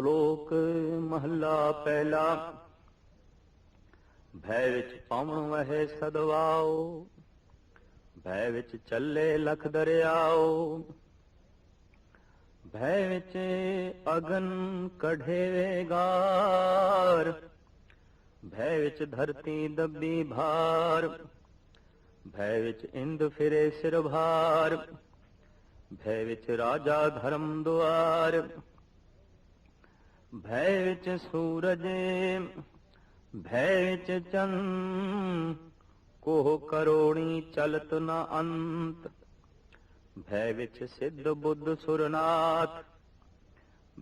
ਸ਼ਲੋਕ ਮਹਲਾ ਪਹਿਲਾ। ਭੈ ਵਿੱਚ ਪਾਵਣ ਵਹਿ ਸਦਵਾਓ, ਭੈ ਵਿੱਚ ਚੱਲੇ ਲਖ ਦਰਿਆਓ। ਭੈ ਵਿੱਚ ਅਗਨ ਕਢੇ ਗਾਰ, ਭੈ ਵਿੱਚ ਧਰਤੀ ਦੱਬੀ ਭਾਰ, ਭੈ ਵਿੱਚ ਇੰਦ ਫਿਰੇ ਸਿਰ ਭਾਰ ਭੈ ਵਿੱਚ ਰਾਜਾ ਧਰਮ ਦੁਆਰ। ਭੈ ਵਿੱਚ ਸੂਰਜ ਭੈ ਵਿੱਚ ਚੰਨ ਕੋਹ ਕਰੋਣੀ ਚਲਤ ਨ ਅੰਤ। ਭੈ ਵਿੱਚ ਸਿੱਧ ਬੁੱਧ ਸੁਰਨਾਥ,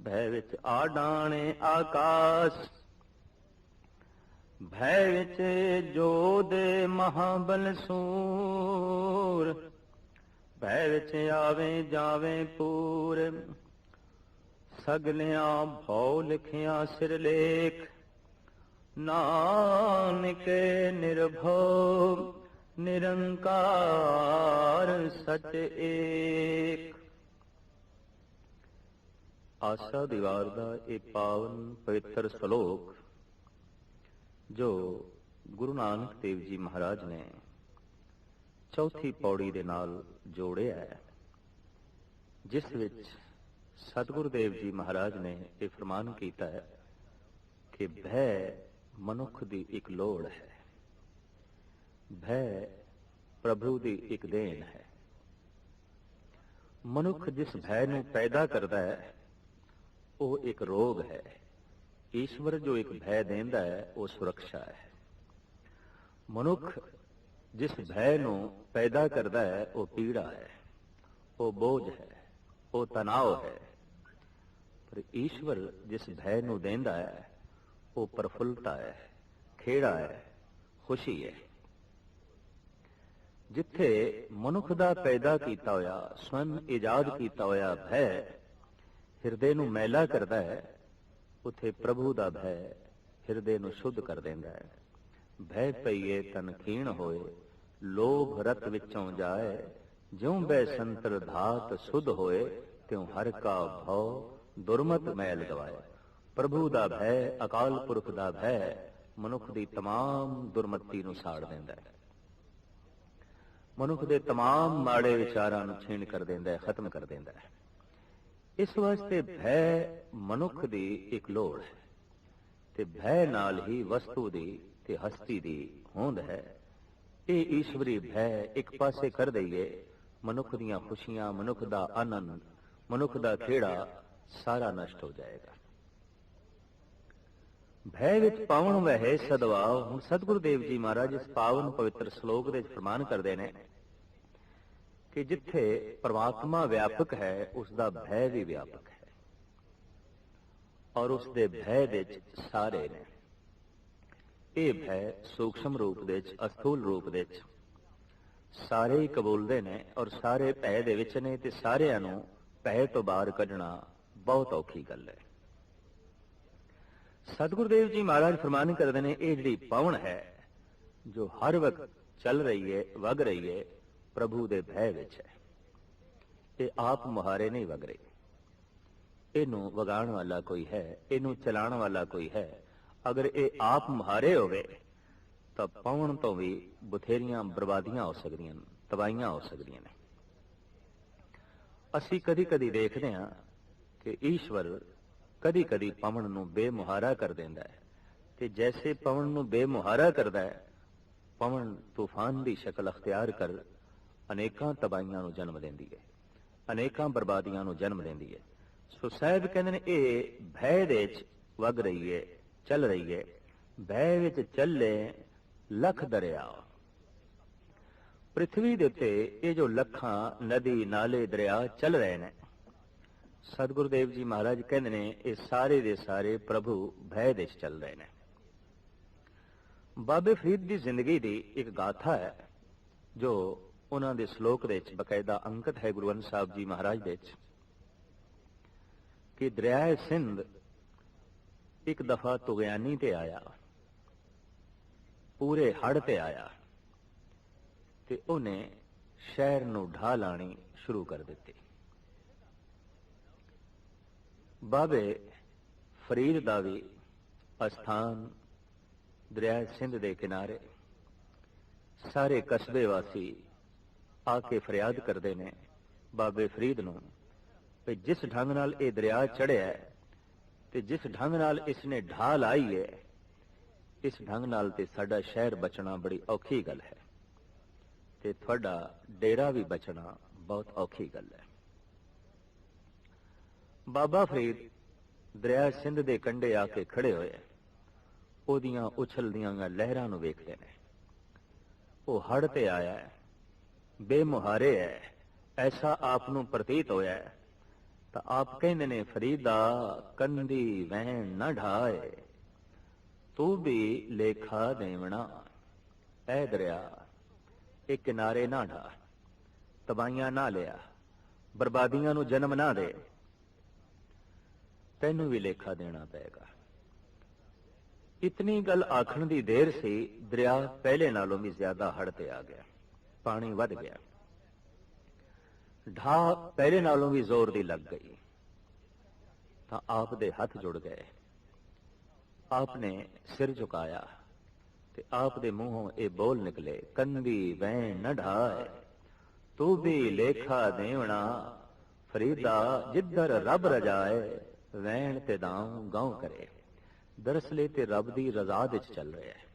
ਭੈ ਵਿੱਚ ਆਡਾਣੇ ਆਕਾਸ਼। ਭੈ ਵਿੱਚ ਜੋਦ ਮਹਾਬਲ ਸੂਰ, ਭੈ ਵਿੱਚ ਆਵੇ ਜਾਵੇ ਪੂਰ। ਸਗਲਿਆਂ ਭਉ ਲਿਖਿਆ ਸਿਰ ਲੇਖ। ਨਾਨਕ ਨਿਰਭਉ, ਨਿਰੰਕਾਰ ਸਚ ਏਕ। ਆਸਾ ਦੀਵਾਰ ਦਾ ਇਹ ਪਾਵਨ ਪਵਿੱਤਰ ਸ਼ਲੋਕ, ਜੋ ਗੁਰੂ ਨਾਨਕ ਦੇਵ ਜੀ ਮਹਾਰਾਜ ਨੇ ਚੌਥੀ ਪੌੜੀ ਦੇ ਨਾਲ ਜੋੜਿਆ ਹੈ, ਜਿਸ ਵਿੱਚ ਸਤਿਗੁਰੂ ਦੇਵ ਜੀ ਮਹਾਰਾਜ ਨੇ ਇਹ ਫਰਮਾਨ ਕੀਤਾ ਹੈ ਕਿ ਭੈ ਮਨੁੱਖ ਦੀ ਇੱਕ ਲੋੜ ਹੈ। ਭੈ ਪ੍ਰਭੂ ਦੀ ਇੱਕ ਦੇਣ ਹੈ। ਮਨੁੱਖ ਜਿਸ ਭੈ ਨੂੰ ਪੈਦਾ ਕਰਦਾ ਹੈ, ਉਹ ਇੱਕ ਰੋਗ ਹੈ। ਈਸ਼ਵਰ ਜੋ ਇੱਕ ਭੈ ਦਿੰਦਾ ਹੈ, ਉਹ ਸੁਰੱਖਿਆ ਹੈ। ਮਨੁੱਖ ਜਿਸ ਭੈ ਨੂੰ ਪੈਦਾ ਕਰਦਾ ਹੈ, ਉਹ ਪੀੜਾ ਹੈ, ਉਹ ਬੋਝ ਹੈ। ਉਹ ਤਣਾਅ ਹੈ। ਪਰ ਈਸ਼ਵਰ ਜਿਸ ਭੈ ਨੂੰ ਦਿੰਦਾ ਹੈ, ਉਹ ਪ੍ਰਫੁੱਲਤਾ ਹੈ, ਖੇੜਾ ਹੈ, ਖੁਸ਼ੀ ਹੈ। ਜਿੱਥੇ ਮਨੁੱਖ ਦਾ ਪੈਦਾ ਕੀਤਾ ਹੋਇਆ ਸਵਨ ਇਜਾਦ ਕੀਤਾ ਹੋਇਆ ਭੈ ਹਿਰਦੇ ਨੂੰ ਮੈਲਾ ਕਰਦਾ ਹੈ, ਉਥੇ ਪ੍ਰਭੂ ਦਾ ਭੈ ਹਿਰਦੇ ਨੂੰ ਸ਼ੁੱਧ ਕਰ ਦਿੰਦਾ ਹੈ। ਭੈ ਪਈਏ ਤਨ ਖੀਣ ਹੋਏ, ਲੋਭ ਰਤ ਵਿੱਚੋਂ ਜਾਏ ਜਿਉਂ ਬੈ ਸੰਤਰ ਧਾਤ ਸੁਧ ਹੋਏ, ਤਿਉ ਹਰ ਕਾ ਭਉ ਦੁਰਮਤ ਮੈਲ ਗਵਾਏ। ਪ੍ਰਭੂ ਦਾ ਭੈ, ਅਕਾਲ ਪੁਰਖ ਦਾ ਭੈ, ਮਨੁੱਖ ਦੀ ਤਮਾਮ ਦੁਰਮਤੀ ਨੂੰ ਸਾੜ ਦਿੰਦਾ ਹੈ। ਮਨੁੱਖ ਦੇ ਤਮਾਮ ਮਾੜੇ ਵਿਚਾਰਾਂ ਨੂੰ ਛੀਣ ਕਰ ਦਿੰਦਾ ਹੈ, ਖਤਮ ਕਰ ਦਿੰਦਾ ਹੈ। ਇਸ ਵਾਸਤੇ ਭੈ ਮਨੁੱਖ ਦੀ ਇੱਕ ਲੋੜ ਹੈ। ਤੇ ਭੈ ਨਾਲ ਹੀ ਵਸਤੂ ਦੀ ਤੇ ਹਸਤੀ ਦੀ ਹੋਂਦ ਹੈ। ਇਹ ਈਸ਼ਵਰੀ ਭੈ ਇੱਕ ਪਾਸੇ ਕਰ ਦਈਏ ਮਨੁੱਖ ਦੀਆਂ ਖੁਸ਼ੀਆਂ, ਮਨੁੱਖ ਦਾ ਆਨੰਦ, ਮਨੁੱਖ ਦਾ ਖੇੜਾ ਸਾਰਾ ਨਸ਼ਟ ਹੋ ਜਾਏਗਾ। ਭੈ ਵਿੱਚ ਪਾਵਨ ਵਹਿ ਸਦਵਾ, ਹੁਣ ਸਤਿਗੁਰੂ ਦੇਵ ਜੀ ਮਹਾਰਾਜ ਇਸ ਪਾਵਨ ਪਵਿੱਤਰ ਸ਼ਲੋਕ ਦੇ ਵਿੱਚ ਕਰਦੇ ਨੇ ਕਿ ਜਿੱਥੇ ਪਰਮਾਤਮਾ ਵਿਆਪਕ ਹੈ, ਉਸ ਦਾ ਭੈ ਵੀ ਵਿਆਪਕ ਹੈ। ਔਰ ਉਸ ਦੇ ਭੈ ਵਿੱਚ ਸਾਰੇ ਨੇ। ਇਹ ਭੈ ਸੂਖਸ਼ਮ ਰੂਪ ਦੇ ਵਿੱਚ, ਅਸਥੂਲ ਰੂਪ ਦੇ ਵਿੱਚ ਸਾਰੇ ਹੀ ਕਬੂਲਦੇ ਨੇ ਔਰ ਸਾਰੇ ਭੈ ਦੇ ਵਿੱਚ ਨੇ ਤੇ ਸਾਰਿਆਂ ਨੂੰ ਭੈ ਤੋਂ ਬਾਹਰ ਕੱਢਣਾ ਬਹੁਤ ਔਖੀ ਗੱਲ ਹੈ। ਸਤਿਗੁਰੂ ਦੇਵ ਜੀ ਮਹਾਰਾਜ ਫਰਮਾਨ ਕਰਦੇ ਨੇ, ਇਹ ਜਿਹੜੀ ਪਵਨ ਹੈ, ਜੋ ਹਰ ਵਕਤ ਚੱਲ ਰਹੀ ਹੈ, ਵਗ ਰਹੀ ਹੈ, ਪ੍ਰਭੂ ਦੇ ਭੈ ਵਿੱਚ ਹੈ। ਇਹ ਆਪ ਮੁਹਾਰੇ ਨਹੀਂ ਵਗ ਰਹੀ। ਇਹਨੂੰ ਵਗਾਉਣ ਵਾਲਾ ਕੋਈ ਹੈ, ਇਹਨੂੰ ਚਲਾਉਣ ਵਾਲਾ ਕੋਈ ਹੈ। ਅਗਰ ਇਹ ਆਪ ਮੁਹਾਰੇ ਹੋਵੇ ਤਾਂ ਪਵਨ ਤੋਂ ਵੀ ਬਥੇਰੀਆਂ ਬਰਬਾਦੀਆਂ ਹੋ ਸਕਦੀਆਂ ਨੇ ਤਬਾਹੀਆਂ ਹੋ ਸਕਦੀਆਂ ਨੇ। ਅਸੀਂ ਕਦੀ-ਕਦੀ ਦੇਖਦੇ ਹਾਂ ਕਿ ਈਸ਼ਵਰ ਕਦੀ-ਕਦੀ ਪਵਨ ਨੂੰ ਬੇਮੁਹਾਰਾ ਕਰ ਦਿੰਦਾ ਹੈ ਤੇ ਜੈਸੇ ਪਵਨ ਨੂੰ ਬੇਮੁਹਾਰਾ ਕਰਦਾ ਹੈ, ਪਵਨ ਤੂਫਾਨ ਦੀ ਸ਼ਕਲ ਅਖਤਿਆਰ ਕਰ ਅਨੇਕਾਂ ਤਬਾਹੀਆਂ ਨੂੰ ਜਨਮ ਦਿੰਦੀ ਹੈ, ਅਨੇਕਾਂ ਬਰਬਾਦੀਆਂ ਨੂੰ ਜਨਮ ਦਿੰਦੀ ਹੈ। ਸੋ ਸਾਹਿਬ ਕਹਿੰਦੇ ਨੇ ਇਹ ਭੈ ਦੇ ਵਿੱਚ ਵਗ ਰਹੀ ਹੈ, ਚੱਲ ਰਹੀ ਹੈ, ਭੈ ਵਿੱਚ ਚੱਲੇ ਲੱਖ ਦਰਿਆ। ਪ੍ਰithvi ਦੇ ਉੱਤੇ ਇਹ ਜੋ ਲੱਖਾਂ ਨਦੀ ਨਾਲੇ ਦਰਿਆ ਚੱਲ ਰਹੇ ਨੇ। ਸਤਿਗੁਰੂ ਦੇਵ ਜੀ ਮਹਾਰਾਜ ਕਹਿੰਦੇ ਨੇ, ਇਹ ਸਾਰੇ ਦੇ ਸਾਰੇ ਪ੍ਰਭੂ ਭੈ ਦੇ ਚੱਲ ਰਹੇ ਨੇ। ਬਾਬੇ ਫਰੀਦ ਦੀ ਜ਼ਿੰਦਗੀ ਦੀ ਇੱਕ ਗਾਥਾ ਹੈ, ਜੋ ਉਹਨਾਂ ਦੇ ਸ਼ਲੋਕ ਦੇ ਵਿੱਚ ਬਕਾਇਦਾ ਅੰਕਿਤ ਹੈ ਗੁਰੂ ਗ੍ਰੰਥ ਸਾਹਿਬ ਜੀ ਮਹਾਰਾਜ ਦੇ ਵਿੱਚ, ਕਿ ਦਰਿਆ ਸਿੰਧ ਇੱਕ ਦਫਾ ਤੁਗਿਆਨੀ ਤੇ ਆਇਆ। ਪੂਰੇ ਹੜ ਤੇ ਆਇਆ ਤੇ ਉਹਨੇ ਸ਼ਹਿਰ ਨੂੰ ਢਾ ਲਾਣੀ ਸ਼ੁਰੂ ਕਰ ਦਿੱਤੀ। ਬਾਬੇ ਫਰੀਦ ਦਾ ਵੀ ਅਸਥਾਨ ਦਰਿਆ ਸਿੰਧ ਦੇ ਕਿਨਾਰੇ ਸਾਰੇ ਕਸਬੇ ਵਾਸੀ ਆ ਕੇ ਫਰਿਆਦ ਕਰਦੇ ਨੇ ਬਾਬੇ ਫਰੀਦ ਨੂੰ ਕਿ ਜਿਸ ਢੰਗ ਨਾਲ ਇਹ ਦਰਿਆ ਚੜਿਆ ਤੇ ਜਿਸ ਢੰਗ ਨਾਲ ਇਸ ਨੇ ਢਾਲ ਆਈ ਹੈ ਇਸ ਢੰਗ ਨਾਲ ਤੇ ਸਾਡਾ ਸ਼ਹਿਰ ਬਚਣਾ ਬੜੀ ਔਖੀ ਗੱਲ ਹੈ। ਤੇ ਤੁਹਾਡਾ ਡੇਰਾ ਵੀ ਬਚਣਾ ਬਹੁਤ ਔਖੀ ਗੱਲ ਹੈ। ਬਾਬਾ ਫਰੀਦ ਦਰਿਆ ਸਿੰਧ ਦੇ ਕੰਢੇ ਆ ਕੇ ਖੜੇ ਹੋਏ ਉਹਦੀਆਂ ਉਛਲਦੀਆਂ ਲਹਿਰਾਂ ਨੂੰ ਵੇਖਦੇ ਨੇ। ਉਹ ਹੜ ਤੇ ਆਇਆ ਹੈ। ਬੇਮੁਹਾਰੇ ਹੈ। ਐਸਾ ਆਪ ਨੂੰ ਪ੍ਰਤੀਤ ਹੋਇਆ ਹੈ। ਤਾਂ ਆਪ ਕਹਿੰਦੇ ਨੇ, ਫਰੀਦਾ ਕੰਦੀ ਵਹਿਣ ਨਾ ਢਾਏ ਤੂੰ ਵੀ ਲੇਖਾ ਦੇਵਣਾ। ਐ ਦਰਿਆ, ਇਹ ਕਿਨਾਰੇ ਨਾ ਢਾ। ਤਬਾਈਆਂ ਨਾ ਲਿਆ। ਬਰਬਾਦੀਆਂ ਨੂੰ ਜਨਮ ਨਾ ਦੇ। ਤੈਨੂੰ ਵੀ ਲੇਖਾ ਦੇਣਾ ਪਏਗਾ। ਇਤਨੀ ਗੱਲ ਆਖਣ ਦੀ ਦੇਰ ਸੀ, ਦਰਿਆ ਪਹਿਲੇ ਨਾਲੋਂ ਵੀ ਜ਼ਿਆਦਾ ਹੜ ਤੇ ਆ ਗਿਆ। ਪਾਣੀ ਵੱਧ ਗਿਆ। ਢਾ ਪਹਿਲੇ ਨਾਲੋਂ ਵੀ ਜ਼ੋਰ ਦੀ ਲੱਗ ਗਈ। ਤਾਂ ਆਪ ਦੇ ਹੱਥ ਜੁੜ ਗਏ। ਆਪ ਨੇ ਸਿਰ ਝੁਕਾਇਆ ਤੇ ਆਪ ਦੇ ਮੂੰਹੋਂ ਇਹ ਬੋਲ ਨਿਕਲੇ ਕੰਦੀ ਵੈਣ ਨਾ ਢਾਏ ਤੂੰ ਵੀ ਲੇਖਾ ਦੇਵਣਾ ਫਰੀਦਾ ਜਿੱਧਰ ਰੱਬ ਰਜਾਏ ਵੈਣ ਤੇ ਦਾਉ ਗਾਉ ਕਰੇ ਦਰਅਸਲ ਇਹ ਤੇ ਰੱਬ ਦੀ ਰਜ਼ਾ ਵਿੱਚ ਚੱਲ ਰਿਹਾ ਹੈ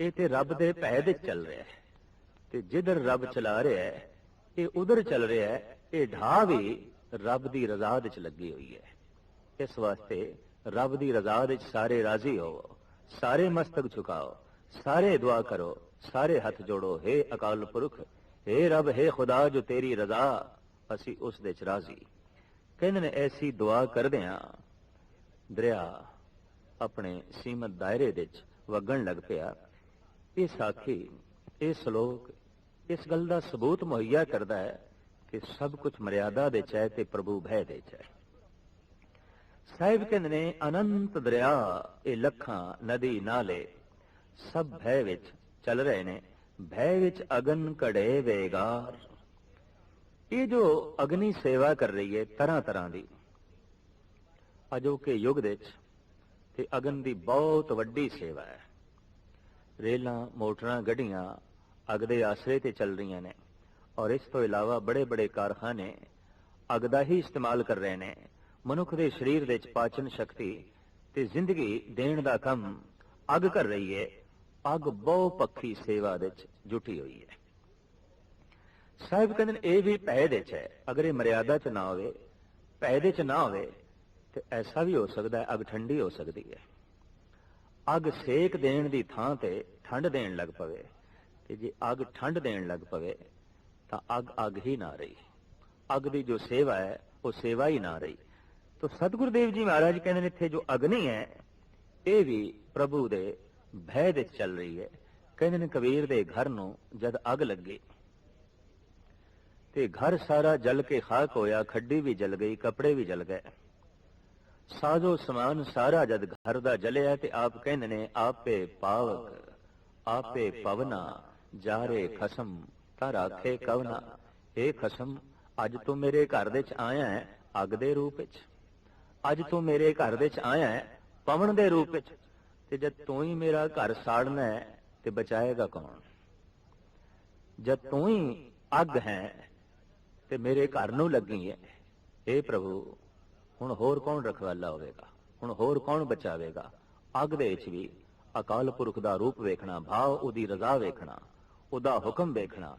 ਇਹ ਤੇ ਰੱਬ ਦੇ ਭੈ ਵਿੱਚ ਚੱਲ ਰਿਹਾ ਹੈ ਤੇ ਜਿੱਧਰ ਰੱਬ ਚਲਾ ਰਿਹਾ ਹੈ ਇਹ ਉਧਰ ਚੱਲ ਰਿਹਾ ਹੈ ਇਹ ਢਾ ਵੀ ਰੱਬ ਦੀ ਰਜ਼ਾ ਵਿੱਚ ਲੱਗੀ ਹੋਈ ਹੈ ਇਸ ਵਾਸਤੇ ਰੱਬ ਦੀ ਰਜ਼ਾ ਵਿੱਚ ਸਾਰੇ ਰਾਜ਼ੀ ਹੋਵੋ ਸਾਰੇ ਮਸਤਕ ਝੁਕਾਓ ਸਾਰੇ ਦੁਆ ਕਰੋ ਸਾਰੇ ਹੱਥ ਜੋੜੋ हे ਅਕਾਲ ਪੁਰਖ हे ਰੱਬ हे ਖੁਦਾ ਜੋ ਤੇਰੀ ਰਜ਼ਾ ਅਸੀਂ ਉਸ ਦੇ ਚ ਰਾਜ਼ੀ ਕਹਿੰਦੇ ਨੇ ਐਸੀ ਦੁਆ ਕਰਦੇ ਆ ਦਰਿਆ ਆਪਣੇ ਸੀਮਤ ਦਾਇਰੇ ਦੇ ਵਿੱਚ ਵਗਣ ਲੱਗ ਪਿਆ ਇਹ ਸਾਖੀ ਇਹ ਸ਼ਲੋਕ ਇਸ ਗੱਲ ਦਾ ਸਬੂਤ ਮੁਹੱਈਆ ਕਰਦਾ ਹੈ ਕਿ ਸਭ ਕੁਝ ਮਰਿਆਦਾ ਦੇ ਚ ਹੈ ਤੇ ਪ੍ਰਭੂ ਭੈ ਦੇ ਚ ਹੈ ਸਾਹਿਬ ਕਹਿੰਦੇ ਨੇ, ਅਨੰਤ ਦਰਿਆ, ਇਹ ਲੱਖਾਂ ਨਦੀ ਨਾਲੇ, ਸਭ ਭੈ ਵਿੱਚ ਚੱਲ ਰਹੇ ਨੇ, ਭੈ ਵਿੱਚ ਅਗਨ ਕੜੇ ਵੇਗਾਰ। ਇਹ ਜੋ ਅਗਨੀ ਸੇਵਾ ਕਰ ਰਹੀ ਹੈ, ਤਰ੍ਹਾਂ ਤਰ੍ਹਾਂ ਦੀ। ਅਜੋਕੇ ਯੁੱਗ ਦੇ ਵਿੱਚ ਤੇ ਅਗਨ ਦੀ ਬਹੁਤ ਵੱਡੀ ਸੇਵਾ ਹੈ। ਰੇਲਾਂ, ਮੋਟਰਾਂ, ਗੱਡੀਆਂ ਅਗ ਦੇ ਆਸਰੇ ਤੇ ਚੱਲ ਰਹੀਆਂ ਨੇ। ਔਰ ਇਸ ਤੋਂ ਇਲਾਵਾ ਬੜੇ ਬੜੇ ਕਾਰਖਾਨੇ ਅਗ ਦਾ ਹੀ ਇਸਤੇਮਾਲ ਕਰ ਰਹੇ ਨੇ। ਮਨੁੱਖ ਦੇ ਸਰੀਰ ਵਿੱਚ ਪਾਚਨ ਸ਼ਕਤੀ ਤੇ ਜ਼ਿੰਦਗੀ ਦੇਣ ਦਾ ਕੰਮ ਅੱਗ ਕਰ ਰਹੀ ਹੈ। ਅੱਗ ਬਹੁ ਪੱਖੀ ਸੇਵਾ ਵਿੱਚ ਜੁਟੀ ਹੋਈ ਹੈ। ਸਾਹਿਬ ਕਹਿੰਦੇ ਨੇ, ਇਹ ਵੀ ਭੈ ਦੇ ਚ ਹੈ। ਅਗਰ ਇਹ ਮਰਿਆਦਾ ਚ ਨਾ ਹੋਵੇ, ਭੈ ਦੇ ਚ ਨਾ ਹੋਵੇ, ਤੇ ਐਸਾ ਵੀ ਹੋ ਸਕਦਾ ਹੈ, ਅਗ ਠੰਡੀ ਹੋ ਸਕਦੀ ਹੈ। ਅੱਗ ਸੇਕ ਦੇਣ ਦੀ ਥਾਂ ਤੇ ਠੰਡ ਦੇਣ ਲੱਗ ਪਵੇ। ਤੇ ਜੇ ਅੱਗ ਠੰਡ ਦੇਣ ਲੱਗ ਪਵੇ, ਤਾਂ ਅੱਗ ਅੱਗ ਹੀ ਨਾ ਰਹੀ। ਅੱਗ ਦੀ ਜੋ ਸੇਵਾ ਹੈ, ਉਹ ਸੇਵਾ ਹੀ ਨਾ ਰਹੀ। ਤਾਂ ਸਤਿਗੁਰੂ ਦੇਵ ਜੀ ਮਹਾਰਾਜ ਕਹਿੰਦੇ ਨੇ ਇੱਥੇ ਜੋ ਅਗਨੀ ਹੈ, ਇਹ ਵੀ ਪ੍ਰਭੂ ਦੇ ਭੈ ਦੇ ਚੱਲ ਰਹੀ ਹੈ। ਕਹਿੰਦੇ ਨੇ ਕਬੀਰ ਦੇ ਘਰ ਨੂੰ ਜਦ ਅਗ ਲੱਗੀ, ਤੇ ਘਰ ਸਾਰਾ ਜਲ ਕੇ ਖਾਕ ਹੋਇਆ, ਖੱਡੀ ਵੀ ਜਲ ਗਈ, ਕੱਪੜੇ ਵੀ ਜਲ ਗਏ। ਸਾਜੋ ਸਮਾਨ ਸਾਰਾ ਜਦ ਘਰ ਦਾ ਜਲਿਆ ਤੇ ਆਪ ਕਹਿੰਦੇ ਨੇ, ਆਪੇ ਪਾਵਕ, ਆਪੇ ਪਵਨਾ, ਜਾਰੇ ਖਸਮ ਤਾਂ ਰਾਖੇ ਕਵਨਾ। ਇਹ ਖਸਮ, ਅੱਜ ਤੂੰ ਮੇਰੇ ਘਰ ਦੇ ਚ ਆਇਆ ਹੈ, ਅੱਗ ਦੇ ਰੂਪ ਵਿੱਚ। ਅੱਜ ਤੂੰ ਮੇਰੇ ਘਰ ਵਿੱਚ ਆਇਆ ਹੈ, ਪਵਨ ਦੇ ਰੂਪ ਵਿੱਚ। ਤੇ ਜਦ ਤੂੰ ਹੀ ਮੇਰਾ ਘਰ ਸਾੜਨਾ ਹੈ, ਤੇ ਬਚਾਏਗਾ ਕੌਣ? ਜਦ ਤੂੰ ਹੀ ਅੱਗ ਹੈ, ਤੇ ਮੇਰੇ ਘਰ ਨੂੰ ਲੱਗੀ ਹੈ ਏ ਪ੍ਰਭੂ, ਹੁਣ ਹੋਰ ਕੌਣ ਰਖਵਾਲਾ ਹੋਵੇਗਾ? ਹੁਣ ਹੋਰ ਕੌਣ ਬਚਾਵੇਗਾ? ਅੱਗ ਦੇ ਵਿੱਚ ਵੀ ਅਕਾਲ ਪੁਰਖ ਦਾ ਰੂਪ ਵੇਖਣਾ, ਭਾਵ ਉਹਦੀ ਰਜ਼ਾ ਵੇਖਣਾ, ਉਹਦਾ ਹੁਕਮ ਵੇਖਣਾ,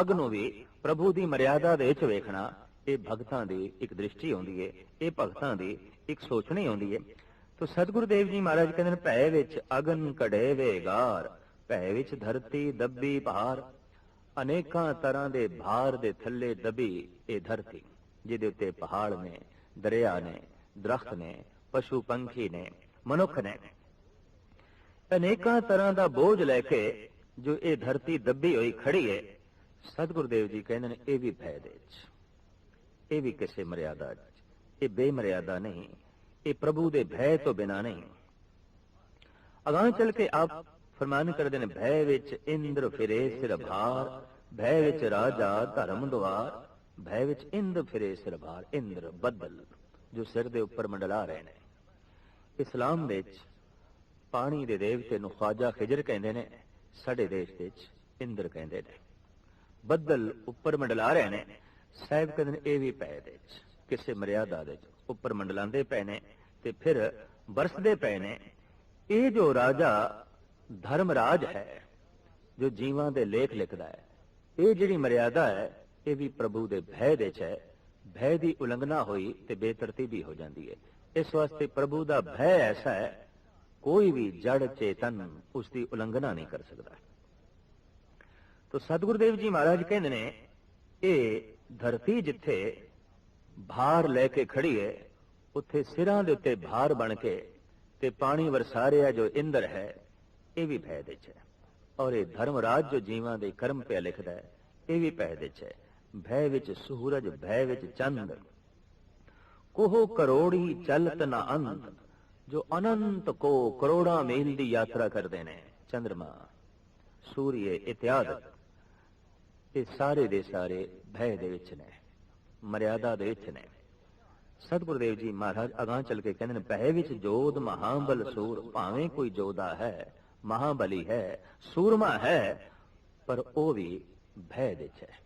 ਅੱਗ ਨੂੰ ਵੀ ਪ੍ਰਭੂ ਦੀ ਮਰਿਆਦਾ ਦੇ ਵਿੱਚ ਵੇਖਣਾ ਇਹ ਭਗਤਾਂ ਦੀ ਇੱਕ ਦ੍ਰਿਸ਼ਟੀ ਆਉਂਦੀ ਹੈ ਇਹ ਭਗਤਾਂ ਦੀ ਇੱਕ ਸੋਚਣੀ ਆਉਂਦੀ ਹੈ ਤੋ ਸਤਿਗੁਰੂ ਦੇਵ ਜੀ ਮਹਾਰਾਜ ਕਹਿੰਦੇ ਨੇ, ਭੈ ਵਿੱਚ ਅਗਨ ਕੜੇ ਵੇਗਾਰ, ਭੈ ਵਿੱਚ ਧਰਤੀ ਦੱਬੀ ਭਾਰ, ਅਨੇਕਾਂ ਤਰ੍ਹਾਂ ਦੇ ਭਾਰ ਦੇ ਥੱਲੇ ਦਬੀ ਇਹ ਧਰਤੀ, ਜਿਹਦੇ ਉੱਤੇ ਪਹਾੜ ਨੇ, ਦਰਿਆ ਨੇ, ਦਰਖਤ ਨੇ, ਪਸ਼ੂ ਪੰਖੀ ਨੇ, ਮਨੁੱਖ ਨੇ। ਅਨੇਕਾਂ ਤਰ੍ਹਾਂ ਦਾ ਬੋਝ ਲੈ ਕੇ ਜੋ ਇਹ ਧਰਤੀ ਦੱਬੀ ਹੋਈ ਖੜੀ ਹੈ ਸਤਿਗੁਰੂ ਦੇਵ ਜੀ ਕਹਿੰਦੇ ਨੇ, ਇਹ ਵੀ ਭੈ ਦੇ ਚ ਇਹ ਵੀ ਕਿਸੇ ਮਰਿਆਦਾ ਚ। ਇਹ ਬੇਮਰਿਆਦਾ ਨਹੀਂ। ਇਹ ਪ੍ਰਭੂ ਦੇ ਭੈ ਤੋਂ ਬਿਨਾ ਨਹੀਂ। ਅਗਾਂ ਚੱਲ ਕੇ ਆਪ ਫਰਮਾਨ ਕਰਦੇ ਨੇ, ਭੈ ਵਿੱਚ ਇੰਦਰ ਫਿਰੇ ਸਿਰ ਭਾਰ, ਭੈ ਵਿੱਚ ਰਾਜਾ ਧਰਮ ਦੁਆਰ, ਭੈ ਵਿੱਚ ਇੰਦ ਫਿਰੇ ਸਿਰ ਭਾਰ, ਇੰਦਰ ਬੱਦਲ, ਜੋ ਸਿਰ ਦੇ ਉੱਪਰ ਮੰਡਲਾ ਰਹੇ ਨੇ। ਇਸਲਾਮ ਵਿੱਚ ਪਾਣੀ ਦੇ ਦੇਵਤੇ ਨੂੰ ਖਵਾਜਾ ਖਿਜਰ ਕਹਿੰਦੇ ਨੇ, ਸਾਡੇ ਦੇਸ਼ ਵਿੱਚ ਇੰਦਰ ਕਹਿੰਦੇ ਨੇ। ਬੱਦਲ ਉੱਪਰ ਮੰਡਲਾ ਰਹੇ ਨੇ। ਸਾਹਿਬ ਕਹਿੰਦੇ ਨੇ ਇਹ ਵੀ ਪੈ ਦੇ ਕਿਸੇ ਮਰਿਆਦਾ ਦੇ ਉੱਪਰ ਮੰਡਲਾਉਂਦੇ ਪਏ ਨੇ ਤੇ ਫਿਰ ਵਰਸਦੇ ਪਏ ਨੇ। ਇਹ ਜੋ ਰਾਜਾ ਧਰਮਰਾਜ ਹੈ, ਜੋ ਜੀਵਾਂ ਦੇ ਲੇਖ ਲਿਖਦਾ ਹੈ, ਇਹ ਜਿਹੜੀ ਮਰਿਆਦਾ ਹੈ, ਇਹ ਵੀ ਪ੍ਰਭੂ ਦੇ ਭੈ ਦੇ ਚ ਹੈ। ਭੈ ਦੀ ਉਲੰਘਣਾ ਹੋਈ ਤੇ ਬੇਤਰਤੀਬੀ ਹੋ ਜਾਂਦੀ ਹੈ। ਇਸ ਵਾਸਤੇ ਪ੍ਰਭੂ ਦਾ ਭੈ ਐਸਾ ਹੈ, ਕੋਈ ਵੀ ਜੜ ਚੇਤਨ ਉਸ ਦੀ ਉਲੰਘਣਾ ਨਹੀਂ ਕਰ ਸਕਦਾ। ਤੋ ਸਤਿਗੁਰਦੇਵ ਜੀ ਮਹਾਰਾਜ ਕਹਿੰਦੇ ਨੇ, ਇਹ ਧਰਤੀ ਜਿੱਥੇ ਭਾਰ ਲੈ ਕੇ ਖੜੀ ਹੈ ਉੱਥੇ ਸਿਰਾਂ ਦੇ ਉੱਤੇ ਭਾਰ ਬਣ ਕੇ ਤੇ ਪਾਣੀ ਵਰਸਾ ਰਿਹਾ ਜੋ ਇੰਦਰ ਹੈ, ਇਹ ਵੀ ਭੈ ਦੇ ਚ ਹੈ। ਔਰ ਇਹ ਧਰਮਰਾਜ ਜੋ ਜੀਵਾਂ ਦੇ ਕਰਮ ਪਿਆ ਲਿਖਦਾ ਹੈ, ਇਹ ਵੀ ਭੈ ਦੇ ਚ ਹੈ। ਭੈ ਵਿੱਚ ਸੂਰਜ, ਭੈ ਵਿੱਚ ਚੰਦ। ਕੋਹ ਕਰੋੜੀ ਚਲਤ ਨ ਅੰਤ ਜੋ ਅਨੰਤ ਕੋ ਕਰੋੜਾਂ ਮੀਲ ਦੀ ਯਾਤਰਾ ਕਰਦੇ ਨੇ। ਚੰਦਰਮਾ ਸੂਰਯ ਇਤਿਆਦ ਇਹ ਸਾਰੇ ਦੇ ਸਾਰੇ ਭੈ ਦੇ ਵਿੱਚ ਨੇ, ਮਰਿਆਦਾ ਦੇ ਵਿੱਚ ਨੇ। ਸਤਿਗੁਰਦੇਵ ਜੀ ਮਹਾਰਾਜ ਅਗਾਹ ਚੱਲ ਕੇ ਕਹਿੰਦੇ ਨੇ, ਭੈ ਵਿੱਚ ਜੋਧ ਮਹਾਬਲ ਸੂਰ, ਭਾਵੇਂ ਕੋਈ ਜੋਧਾ ਹੈ, ਮਹਾਬਲੀ ਹੈ, ਸੂਰਮਾ ਹੈ, ਪਰ ਉਹ ਵੀ ਭੈ ਦੇ ਚ ਹੈ।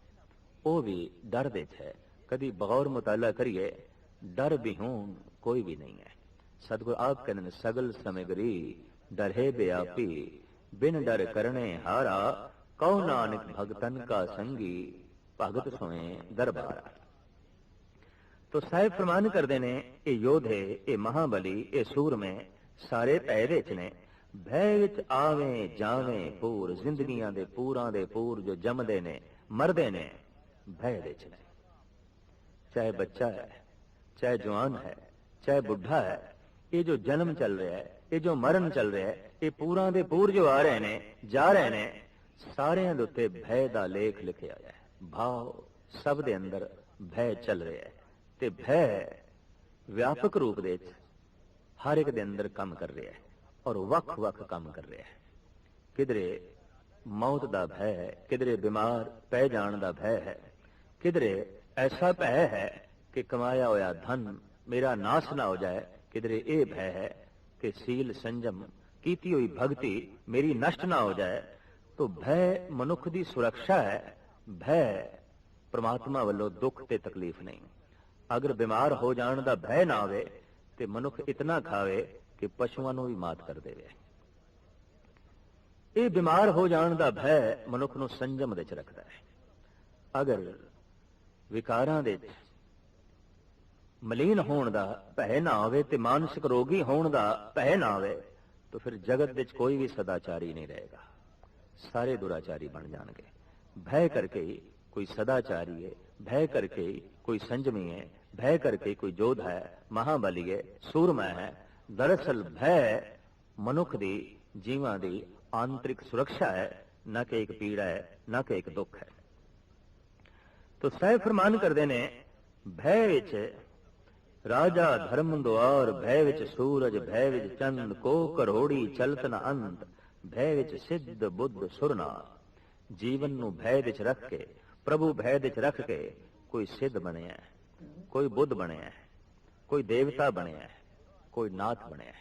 ਉਹ ਵੀ ਡਰ ਦੇ ਚ ਹੈ। ਕਦੀ ਬਗੌਰ ਮੁਤਾਲਾ ਕਰੀਏ, ਡਰ ਵੀ ਹੋਣ ਕੋਈ ਵੀ ਨਹੀਂ ਹੈ। ਸਤਿਗੁਰ ਆਪ ਕਹਿੰਦੇ ਨੇ, ਸਗਲ ਸਮਗਰੀ ਡਰੇ ਬਿਆਪੀ, ਬਿਨ ਡਰ ਕਰਨੇ ਹਾਰਾ ਕਉ ਨਾਨਕ ਭਗਤਨ ਕਾ ਸੰਗੀ ਭਗਤ ਸੋਏ ਦਰਬਾਰ ਤੋ ਸਾਹਿਬ ਫਰਮਾਨ ਕਰਦੇ ਨੇ ਇਹ ਯੋਧੇ ਇਹ ਮਹਾਬਲੀ ਇਹ ਸੂਰਮੇ ਸਾਰੇ ਭੈ ਦੇ ਚ ਨੇ ਭੈ ਵਿੱਚ ਆਵੇਂ ਜਾਵੇਂ ਪੂਰ ਜ਼ਿੰਦਗੀਆਂ ਦੇ ਪੂਰਾਂ ਦੇ ਪੂਰ ਜੋ ਜੰਮਦੇ ਨੇ ਮਰਦੇ ਨੇ ਭੈ ਦੇ ਚ ਨੇ ਚਾਹੇ ਬੱਚਾ ਹੈ ਚਾਹੇ ਜਵਾਨ ਹੈ ਚਾਹੇ ਬੁੱਢਾ ਹੈ ਇਹ ਜੋ ਜਨਮ ਚੱਲ ਰਿਹਾ ਹੈ ਇਹ ਜੋ ਮਰਨ ਚੱਲ ਰਿਹਾ ਹੈ ਇਹ ਪੂਰਾਂ ਦੇ ਪੂਰ ਜੋ ਆ ਰਹੇ ਨੇ ਜਾ ਰਹੇ ਨੇ ਸਾਰਿਆਂ ਦੇ ਉੱਤੇ ਭੈ ਦਾ ਲੇਖ ਲਿਖਿਆ ਹੋਇਆ ਹੈ। ਭਾਵ ਸਭ ਦੇ ਅੰਦਰ ਭੈ ਚੱਲ ਰਿਹਾ ਹੈ ਤੇ ਭੈ ਵਿਆਪਕ ਰੂਪ ਦੇ ਵਿੱਚ ਹਰ ਇੱਕ ਦੇ ਅੰਦਰ ਕੰਮ ਕਰ ਰਿਹਾ ਹੈ ਔਰ ਵੱਖ-ਵੱਖ ਕੰਮ ਕਰ ਰਿਹਾ ਹੈ। ਕਿਧਰੇ ਮੌਤ ਦਾ ਭੈ ਹੈ, ਕਿਧਰੇ ਬਿਮਾਰ ਪੈ ਜਾਣ ਦਾ ਭੈ ਹੈ, ਕਿਧਰੇ ਐਸਾ ਭੈ ਹੈ ਕਿ ਕਮਾਇਆ ਹੋਇਆ ਧਨ ਮੇਰਾ ਨਾਸ ਨਾ ਹੋ ਜਾਏ, ਕਿਧਰੇ ਇਹ ਭੈ ਹੈ ਕਿ ਸੀਲ ਸੰਜਮ, ਕੀਤੀ ਹੋਈ ਭਗਤੀ ਮੇਰੀ ਨਸ਼ਟ ਨਾ ਹੋ ਜਾਏ ਤੋ ਭੈ ਮਨੁੱਖ ਦੀ ਸੁਰੱਖਿਆ ਹੈ। ਭੈ ਪ੍ਰਮਾਤਮਾ ਵੱਲੋਂ ਦੁੱਖ ਤੇ ਤਕਲੀਫ ਨਹੀਂ। ਅਗਰ ਬਿਮਾਰ ਹੋ ਜਾਣ ਦਾ ਭੈ ਨਾ ਆਵੇ ਤੇ ਮਨੁੱਖ ਇਤਨਾ ਖਾਵੇ ਕਿ ਪਸ਼ੂਆਂ ਨੂੰ ਵੀ ਮਾਤ ਕਰ ਦੇਵੇ। ਇਹ ਬਿਮਾਰ ਹੋ ਜਾਣ ਦਾ ਭੈ ਮਨੁੱਖ ਨੂੰ ਸੰਜਮ ਵਿੱਚ ਰੱਖਦਾ ਹੈ। ਅਗਰ ਵਿਕਾਰਾਂ ਦੇ ਮਲੀਨ ਹੋਣ ਦਾ ਭੈ ਨਾ ਆਵੇ ਤੇ ਮਾਨਸਿਕ ਰੋਗੀ ਹੋਣ ਦਾ ਭੈ ਨਾ ਆਵੇ, ਤਾਂ ਫਿਰ ਜਗਤ ਵਿੱਚ ਕੋਈ ਵੀ ਸਦਾਚਾਰੀ ਨਹੀਂ ਰਹੇਗਾ। ਸਾਰੇ ਦੁਰਾਚਾਰੀ ਬਣ ਜਾਣਗੇ। ਭੈ ਕਰਕੇ ਹੀ ਕੋਈ ਸਦਾਚਾਰੀ ਹੈ ਭੈ ਕਰਕੇ ਹੀ ਕੋਈ ਸੰਜਮੀ ਹੈ ਭੈ ਕਰਕੇ ਕੋਈ ਜੋਧ ਹੈ, ਮਹਾਬਲੀ ਹੈ ਸੂਰਮਾ ਹੈ। ਦਰਅਸਲ ਭੈ ਮਨੁੱਖ ਦੀ, ਜੀਵਾਂ ਦੀ ਆਂਤਰਿਕ ਸੁਰੱਖਿਆ ਹੈ, ਨਾ ਕਿ ਇੱਕ ਪੀੜਾ ਹੈ, ਨਾ ਕਿ ਇੱਕ ਦੁੱਖ ਹੈ। ਤੋ ਸਹਿ ਫਰਮਾਨ ਕਰਦੇ ਨੇ, ਭੈ ਵਿੱਚ ਰਾਜਾ ਧਰਮ ਦੁਆਰ, ਭੈ ਵਿੱਚ ਸੂਰਜ, ਭੈ ਵਿੱਚ ਚੰਦ, ਕੋ ਕਰੋੜੀ ਚਲਤ ਨ ਅੰਤ। ਭੈ ਵਿੱਚ ਸਿੱਧ ਬੁੱਧ ਸੁਰਨਾ ਜੀਵਨ ਨੂੰ ਭੈ ਵਿੱਚ ਰੱਖ ਕੇ ਪ੍ਰਭੂ ਭੈ ਵਿੱਚ ਰੱਖ ਕੇ ਕੋਈ ਸਿੱਧ ਬਣਿਆ ਕੋਈ ਬੁੱਧ ਬਣਿਆ ਕੋਈ ਦੇਵਤਾ ਬਣਿਆ ਕੋਈ ਨਾਥ ਬਣਿਆ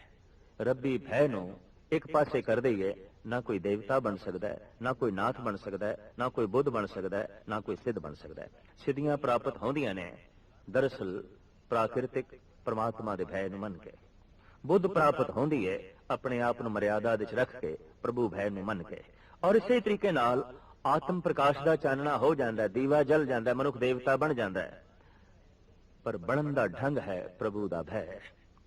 ਰੱਬੀ ਭੈ ਨੂੰ ਇੱਕ ਪਾਸੇ ਕਰ ਦਈਏ ਨਾ ਕੋਈ ਦੇਵਤਾ ਬਣ ਸਕਦਾ ਹੈ ਨਾ ਕੋਈ ਨਾਥ ਬਣ ਸਕਦਾ ਹੈ ਨਾ ਕੋਈ ਬੁੱਧ ਬਣ ਸਕਦਾ ਹੈ ਨਾ ਕੋਈ ਸਿੱਧ ਬਣ ਸਕਦਾ ਹੈ ਸਿੱਧੀਆਂ ਪ੍ਰਾਪਤ ਹੁੰਦੀਆਂ ਨੇ ਦਰਅਸਲ ਪ੍ਰਾਕਿਰਤਿਕ ਪ੍ਰਮਾਤਮਾ ਦੇ ਭੈ ਨੂੰ ਮੰਨ ਕੇ ਬੁੱਧ ਪ੍ਰਾਪਤ ਹੁੰਦੀ ਹੈ ਆਪਣੇ ਆਪ ਨੂੰ ਮਰਿਆਦਾ ਵਿੱਚ ਰੱਖ ਕੇ ਪ੍ਰਭੂ ਭੈ ਨੂੰ ਮੰਨ ਕੇ। ਔਰ ਇਸੇ ਤਰੀਕੇ ਨਾਲ ਆਤਮ ਪ੍ਰਕਾਸ਼ ਦਾ ਚਾਨਣਾ ਹੋ ਜਾਂਦਾ, ਦੀਵਾ ਜਲ ਜਾਂਦਾ, ਮਨੁੱਖ ਦੇਵਤਾ ਬਣ ਜਾਂਦਾ ਪਰ ਬਣਨ ਦਾ ਢੰਗ ਹੈ ਪ੍ਰਭੂ ਦਾ ਭੈ।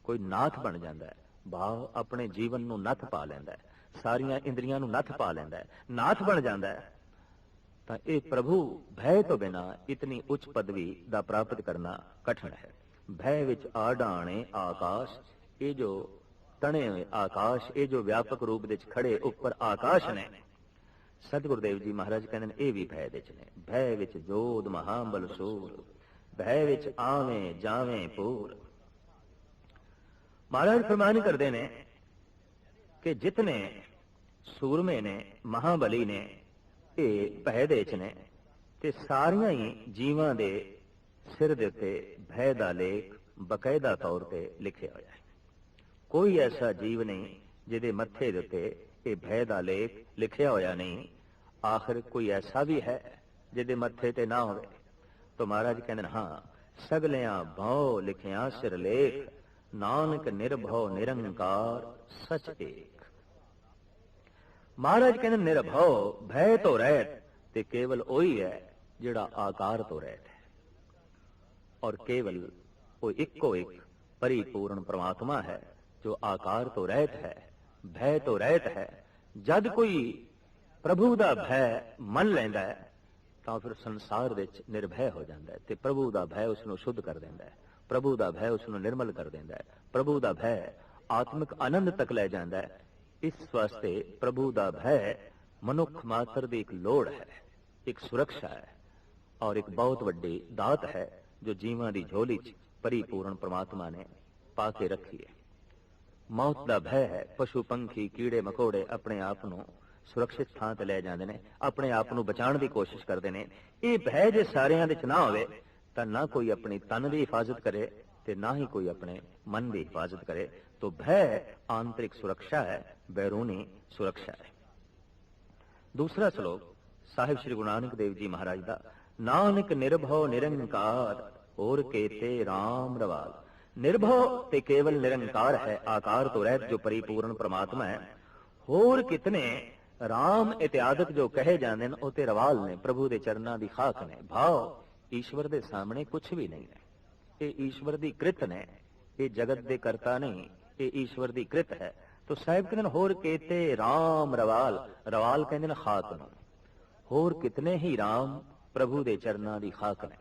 ਕੋਈ ਨਾਥ ਬਣ ਜਾਂਦਾ ਹੈ। ਭਾਵ ਆਪਣੇ ਜੀਵਨ ਨੂੰ ਨੱਥ ਪਾ ਲੈਂਦਾ ਹੈ। ਸਾਰੀਆਂ ਇੰਦਰੀਆਂ ਨੂੰ ਨੱਥ ਪਾ ਲੈਂਦਾ ਹੈ। ਨਾਥ ਬਣ ਜਾਂਦਾ ਹੈ। ਤਾਂ ਇਹ ਪ੍ਰਭੂ ਭੈ ਤੋਂ ਬਿਨਾ ਇਤਨੀ ਉੱਚ ਪਦਵੀ ਦਾ ਪ੍ਰਾਪਤ ਕਰਨਾ ਕਠਿਨ ਹੈ। ਭੈ ਵਿੱਚ ਆਡਾਣੇ ਆਕਾਸ਼ ਇਹ ਜੋ ਤਣੇ ਹੋਏ ਆਕਾਸ਼, ਇਹ ਜੋ ਵਿਆਪਕ ਰੂਪ ਵਿੱਚ ਖੜੇ ਉੱਪਰ ਆਕਾਸ਼ ਨੇ, ਸਤਿਗੁਰ ਦੇਵ ਜੀ ਮਹਾਰਾਜ ਕਹਿੰਦੇ ਨੇ, ਇਹ ਵੀ ਭੈ ਦੇ ਚ ਨੇ। ਭੈ ਵਿੱਚ ਜੋਦ ਮਹਾਬਲ ਸੂਰ, ਭੈ ਵਿੱਚ ਆਵੇਂ ਜਾਵੇਂ ਪੂਰ। ਮਹਾਰਾਜ ਫਰਮਾਨ ਕਰਦੇ ਨੇ ਕਿ ਜਿਤਨੇ ਸੂਰਮੇ ਨੇ, ਮਹਾਬਲੀ ਨੇ, ਇਹ ਭੈ ਦੇ ਚ ਨੇ, ਤੇ ਸਾਰੀਆਂ ਹੀ ਜੀਵਾਂ ਦੇ ਸਿਰ ਦੇ ਉੱਤੇ ਭੈ ਦਾ ਲੇਖ ਬਕਾਇਦਾ ਤੌਰ ਤੇ ਲਿਖਿਆ ਹੋਇਆ ਹੈ। ਕੋਈ ਐਸਾ ਜੀਵ ਨਹੀਂ ਜਿਹਦੇ ਮੱਥੇ ਦੇ ਉੱਤੇ ਇਹ ਭੈ ਦਾ ਲੇਖ ਲਿਖਿਆ ਹੋਇਆ ਨਹੀਂ ਆਖਰ ਕੋਈ ਐਸਾ ਵੀ ਹੈ ਜਿਹਦੇ ਮੱਥੇ ਤੇ ਨਾ ਹੋਵੇ ਤਾਂ ਮਹਾਰਾਜ ਕਹਿੰਦੇ ਨੇ ਹਾਂ ਸਗਲਿਆਂ ਭਉ ਲਿਖਿਆ ਸਿਰਲੇਖ ਨਾਨਕ ਨਿਰਭਉ ਨਿਰੰਕਾਰ ਸਚ ਏਕ ਮਹਾਰਾਜ ਕਹਿੰਦੇ ਨਿਰਭਉ ਭੈ ਤੋਂ ਰਹਿਤ ਤੇ ਕੇਵਲ ਉਹੀ ਹੈ ਜਿਹੜਾ ਆਕਾਰ ਤੋਂ ਰਹਿਤ ਹੈ ਔਰ ਕੇਵਲ ਉਹ ਇੱਕੋ ਇੱਕ ਪਰਿਪੂਰਨ ਪ੍ਰਮਾਤਮਾ ਹੈ ਜੋ ਆਕਾਰ ਤੋਂ ਰਹਿਤ ਹੈ ਭੈ ਤੋਂ ਰਹਿਤ ਹੈ ਜਦ ਕੋਈ ਪ੍ਰਭੂ ਦਾ ਭੈ ਮੰਨ ਲੈਂਦਾ ਹੈ ਤਾਂ ਫਿਰ ਸੰਸਾਰ ਵਿੱਚ ਨਿਰਭੈ ਹੋ ਜਾਂਦਾ ਹੈ ਤੇ ਪ੍ਰਭੂ ਦਾ ਭੈ ਉਸ ਨੂੰ ਸ਼ੁੱਧ ਕਰ ਦਿੰਦਾ ਹੈ ਪ੍ਰਭੂ ਦਾ ਭੈ ਉਸ ਨੂੰ ਨਿਰਮਲ ਕਰ ਦਿੰਦਾ ਹੈ ਪ੍ਰਭੂ ਦਾ ਭੈ ਆਤਮਿਕ ਆਨੰਦ ਤੱਕ ਲੈ ਜਾਂਦਾ ਹੈ ਇਸ ਵਾਸਤੇ ਪ੍ਰਭੂ ਦਾ ਭੈ ਮਨੁੱਖ ਮਾਤਰ ਦੀ ਇੱਕ ਲੋੜ ਹੈ ਇੱਕ ਸੁਰੱਖਿਆ ਹੈ ਔਰ ਇੱਕ ਬਹੁਤ ਵੱਡੀ ਦਾਤ ਹੈ ਜੋ ਜੀਵਾਂ ਦੀ ਝੋਲੀ 'ਚ ਪਰਿਪੂਰਨ ਪ੍ਰਮਾਤਮਾ ਨੇ ਪਾ ਕੇ ਰੱਖੀ ਹੈ ਮੌਤ ਦਾ ਭੈ ਹੈ ਪਸ਼ੂ ਪੰਖੀ ਕੀੜੇ ਮਕੌੜੇ ਆਪਣੇ ਆਪ ਨੂੰ ਸੁਰੱਖਿਅਤ ਥਾਂ ਤੇ ਲੈ ਜਾਂਦੇ ਨੇ ਆਪਣੇ ਆਪ ਨੂੰ ਬਚਾਉਣ ਦੀ ਕੋਸ਼ਿਸ਼ ਕਰਦੇ ਨੇ ਇਹ ਭੈ ਜੇ ਸਾਰਿਆਂ ਦੇ ਚ ਨਾ ਹੋਵੇ ਤਾਂ ਨਾ ਕੋਈ ਆਪਣੀ ਤਨ ਦੀ ਹਿਫਾਜ਼ਤ ਕਰੇ ਤੇ ਨਾ ਹੀ ਕੋਈ ਆਪਣੇ ਮਨ ਦੀ ਹਿਫਾਜ਼ਤ ਕਰੇ तो भय आंतरिक सुरक्षा है बैरूनी सुरक्षा है दूसरा श्लोक ਸਾਹਿਬ ਸ੍ਰੀ ਗੁਰੂ ਨਾਨਕ ਦੇਵ ਜੀ ਮਹਾਰਾਜ ਦਾ ਨਾਨਕ ਨਿਰਭਉ ਨਿਰੰਕਾਰ ਹੋਰ ਕੇਤੇ RAM ਰਵਾਲ ਨਿਰਭਉ ਤੇ ਕੇਵਲ ਨਿਰੰਕਾਰ ਹੈ ਆਕਾਰ ਤੋਂ ਰਹਿਤ ਜੋ ਪਰਿਪੂਰਨ ਪ੍ਰਮਾਤਮਾ ਹੈ। ਹੋਰ ਕਿਤਨੇ ਰਾਮ ਇਤਿਆਦਿਕ ਜੋ ਕਹੇ ਜਾਂਦੇ ਨੇ, ਉਹ ਤੇ ਰਵਾਲ ਨੇ, ਪ੍ਰਭੂ ਦੇ ਚਰਨਾਂ ਦੀ ਖਾਕ ਨੇ। ਭਾਵ ਈਸ਼ਵਰ ਦੇ ਸਾਹਮਣੇ ਕੁਝ ਵੀ ਨਹੀਂ ਹੈ। ਇਹ ਈਸ਼ਵਰ ਦੀ ਕ੍ਰਿਤ ਨੇ, ਇਹ ਜਗਤ ਦੇ ਕਰਤਾ ਨਹੀਂ, ਇਹ ਈਸ਼ਵਰ ਦੀ ਕ੍ਰਿਤ ਹੈ। ਤੋ ਸਾਹਿਬ ਕਹਿੰਦੇ ਨੇ, ਹੋਰ ਕੇਤੇ ਰਾਮ ਰਵਾਲ ਰਵਾਲ ਕਹਿੰਦੇ ਨੇ ਖਾਕ ਨੂੰ। ਹੋਰ ਕਿਤਨੇ ਹੀ ਰਾਮ ਪ੍ਰਭੂ ਦੇ ਚਰਨਾਂ ਦੀ ਖਾਕ ਨੇ।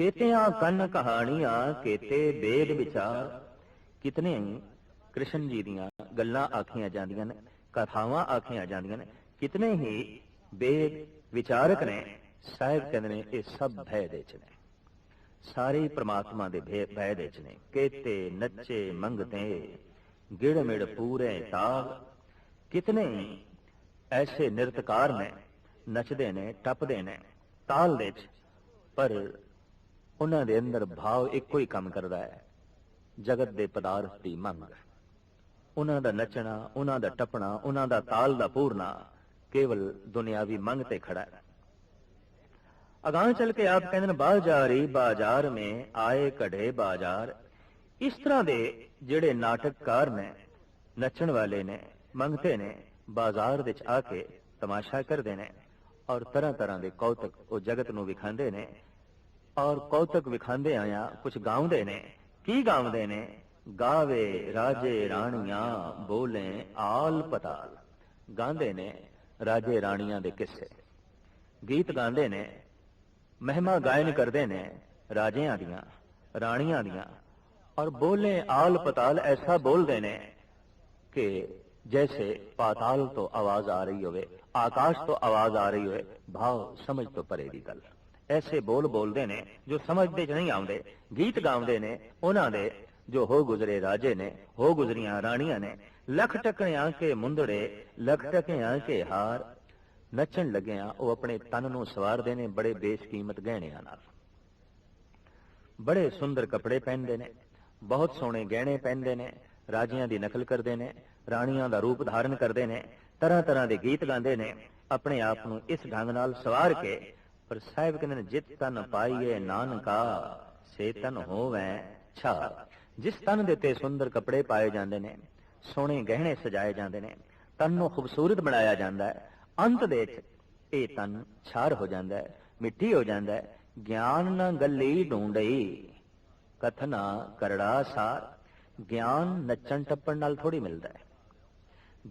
ਕੇਤਿਆਂ ਕੰਨ ਕਹਾਣੀਆਂ, ਕੇਤੇ ਵੇਦ ਵਿਚਾਰ। ਕਿਤਨੇ ਕ੍ਰਿਸ਼ਨ ਜੀ ਦੀਆਂ ਗੱਲਾਂ ਆਖੀਆਂ ਜਾਂਦੀਆਂ ਨੇ, ਕਥਾਵਾਂ ਆਖੀਆਂ ਜਾਂਦੀਆਂ ਨੇ, ਕਿਤਨੇ ਹੀ ਵੇਦ ਵਿਚਾਰਕ ਨੇ। ਸਾਹਿਬ ਕਹਿੰਦੇ ਨੇ, ਇਹ ਸਭ ਭੈ ਦੇ ਚ ਨੇ। ਸਾਰੇ ਪ੍ਰਮਾਤਮਾ ਦੇ ਭੈ ਦੇ ਚ ਨੇ। ਕੇਤੇ, ਨੱਚੇ, ਮੰਗਤੇ, ਗਿੜ ਮਿੜ ਪੂਰੇ ਤਾਲ ਕਿਤਨੇ ਐਸੇ ਨਿਰਤਕਾਰ ਨੇ, ਨੱਚਦੇ ਨੇ, ਟੱਪਦੇ ਨੇ, ਤਾਲ ਦੇ ਚ। ਪਰ ਉਹਨਾਂ ਦੇ ਅੰਦਰ ਭਾਵ ਇੱਕੋ ਹੀ ਕੰਮ ਕਰਦਾ ਹੈ। ਜਗਤ ਦੇ ਪਦਾਰਥ ਦੀ ਮੰਗ। ਉਹਨਾਂ ਦਾ ਨੱਚਣਾ, ਉਹਨਾਂ ਦਾ ਟੱਪਣਾ, ਉਹਨਾਂ ਦਾ ਤਾਲ ਦਾ ਪੂਰਨਾ ਕੇਵਲ ਦੁਨਿਆਵੀ ਮੰਗ ਤੇ ਖੜਾ ਹੈ। ਅਗਾਹ ਚਲ ਕੇ ਆਪ ਕਹਿੰਦੇ ਨੇ, ਬਾਜ਼ਾਰੀ ਬਾਜ਼ਾਰ ਮੇ ਆਏ ਘੜੇ ਬਾਜ਼ਾਰ। ਇਸ ਤਰ੍ਹਾਂ ਦੇ ਜਿਹੜੇ ਨਾਟਕਕਾਰ ਨੇ, ਨੱਚਣ ਵਾਲੇ ਨੇ ਮੰਗਤੇ ਨੇ, ਬਾਜ਼ਾਰ ਵਿੱਚ ਆ ਕੇ ਤਮਾਸ਼ਾ ਕਰਦੇ ਨੇ ਔਰ ਤਰ੍ਹਾਂ ਤਰ੍ਹਾਂ ਦੇ ਕੌਤਕ ਉਹ ਜਗਤ ਨੂੰ ਵਿਖਾਉਂਦੇ ਨੇ ਔਰ ਕੌਤਕ ਵਿਖਾਉਂਦੇ ਆਇਆ, ਕੁਛ ਗਾਉਂਦੇ ਨੇ। ਕੀ ਗਾਉਂਦੇ ਨੇ? ਗਾਵੇ, ਰਾਜੇ ਰਾਣੀਆਂ, ਬੋਲੇ ਆਲ ਪਤਾਲ। ਗਾਉਂਦੇ ਨੇ ਰਾਜੇ ਰਾਣੀਆਂ ਦੇ ਕਿੱਸੇ। ਗੀਤ ਗਾਉਂਦੇ ਨੇ, ਮਹਿਮਾ ਗਾਇਨ ਕਰਦੇ ਨੇ ਰਾਜਿਆਂ ਦੀਆਂ, ਰਾਣੀਆਂ ਦੀਆਂ। ਔਰ ਬੋਲੇ ਆਲ ਪਤਾਲ ਐਸਾ ਬੋਲਦੇ ਨੇ ਕਿ ਜੈਸੇ ਪਾਤਾਲ ਤੋਂ ਆਵਾਜ਼ ਆ ਰਹੀ ਹੋਵੇ, ਆਕਾਸ਼ ਤੋਂ ਆਵਾਜ਼ ਆ ਰਹੀ ਹੋਵੇ, ਭਾਵ ਸਮਝ ਤੋਂ ਪਰੇ ਦੀ ਗੱਲ। ਐਸੇ ਬੋਲ ਬੋਲਦੇ ਨੇ ਜੋ ਸਮਝਦੇ ਚ ਨਹੀਂ ਆਉਂਦੇ, ਗੀਤ ਗਾਉਂਦੇ ਨੇ, ਉਹਨਾਂ ਦੇ ਜੋ ਹੋ ਗੁਜ਼ਰੇ ਰਾਜੇ ਨੇ, ਹੋ ਗੁਜ਼ਰੀਆਂ ਰਾਣੀਆਂ ਨੇ, ਲੱਖ ਟਕਣਿਆਂ ਕੇ ਮੁੰਦੜੇ, ਲੱਖ ਟਕਿਆਂ ਕੇ ਹਾਰ। ਨੱਚਣ ਲੱਗਿਆਂ ਉਹ ਆਪਣੇ ਤਨ ਨੂੰ ਸਵਾਰਦੇ ਨੇ ਬੜੇ ਬੇਸ਼ਕੀਮਤ ਗਹਿਣਿਆਂ ਨਾਲ। ਬੜੇ ਸੁੰਦਰ ਕੱਪੜੇ ਪਹਿਨਦੇ ਨੇ, ਬਹੁਤ ਸੋਹਣੇ ਗਹਿਣੇ ਪਹਿਨਦੇ ਨੇ, ਰਾਜਿਆਂ ਦੀ ਨਕਲ ਕਰਦੇ ਨੇ, ਰਾਣੀਆਂ ਦਾ ਰੂਪ ਧਾਰਨ ਕਰਦੇ ਨੇ, ਤਰ੍ਹਾਂ ਤਰ੍ਹਾਂ ਦੇ ਗੀਤ ਗਾਉਂਦੇ ਨੇ, ਆਪਣੇ ਆਪ ਨੂੰ ਇਸ ਢੰਗ ਨਾਲ ਸਵਾਰ ਕੇ ਪਰ ਸਾਹਿਬ ਕਹਿੰਦੇ ਨੇ, ਜਿਤ ਤਨ ਪਾਈਏ ਨਾਨਕਾ, ਸੇ ਤਨ ਹੋਵੇ ਛਾ। ਜਿਸ ਤਨ ਦੇ ਤੇ ਸੁੰਦਰ ਕੱਪੜੇ ਪਾਏ ਜਾਂਦੇ ਨੇ, ਸੋਹਣੇ ਗਹਿਣੇ ਸਜਾਏ ਜਾਂਦੇ ਨੇ, ਤਨ ਨੂੰ ਖੂਬਸੂਰਤ ਬਣਾਇਆ ਜਾਂਦਾ ਹੈ। ਅੰਤ ਦੇ ਵਿੱਚ ਇਹ ਤਨ ਛਾਰ ਹੋ ਜਾਂਦਾ ਹੈ ਮਿੱਟੀ ਹੋ ਜਾਂਦਾ ਹੈ। ਗਿਆਨ ਨਾ ਗੱਲੀ ਢੂੰਡਈ, ਕਥਨਾ ਕਰੜਾ ਸਾਰ। ਗਿਆਨ ਨੱਚਣ ਟੱਪਣ ਨਾਲ ਥੋੜੀ ਮਿਲਦਾ ਹੈ।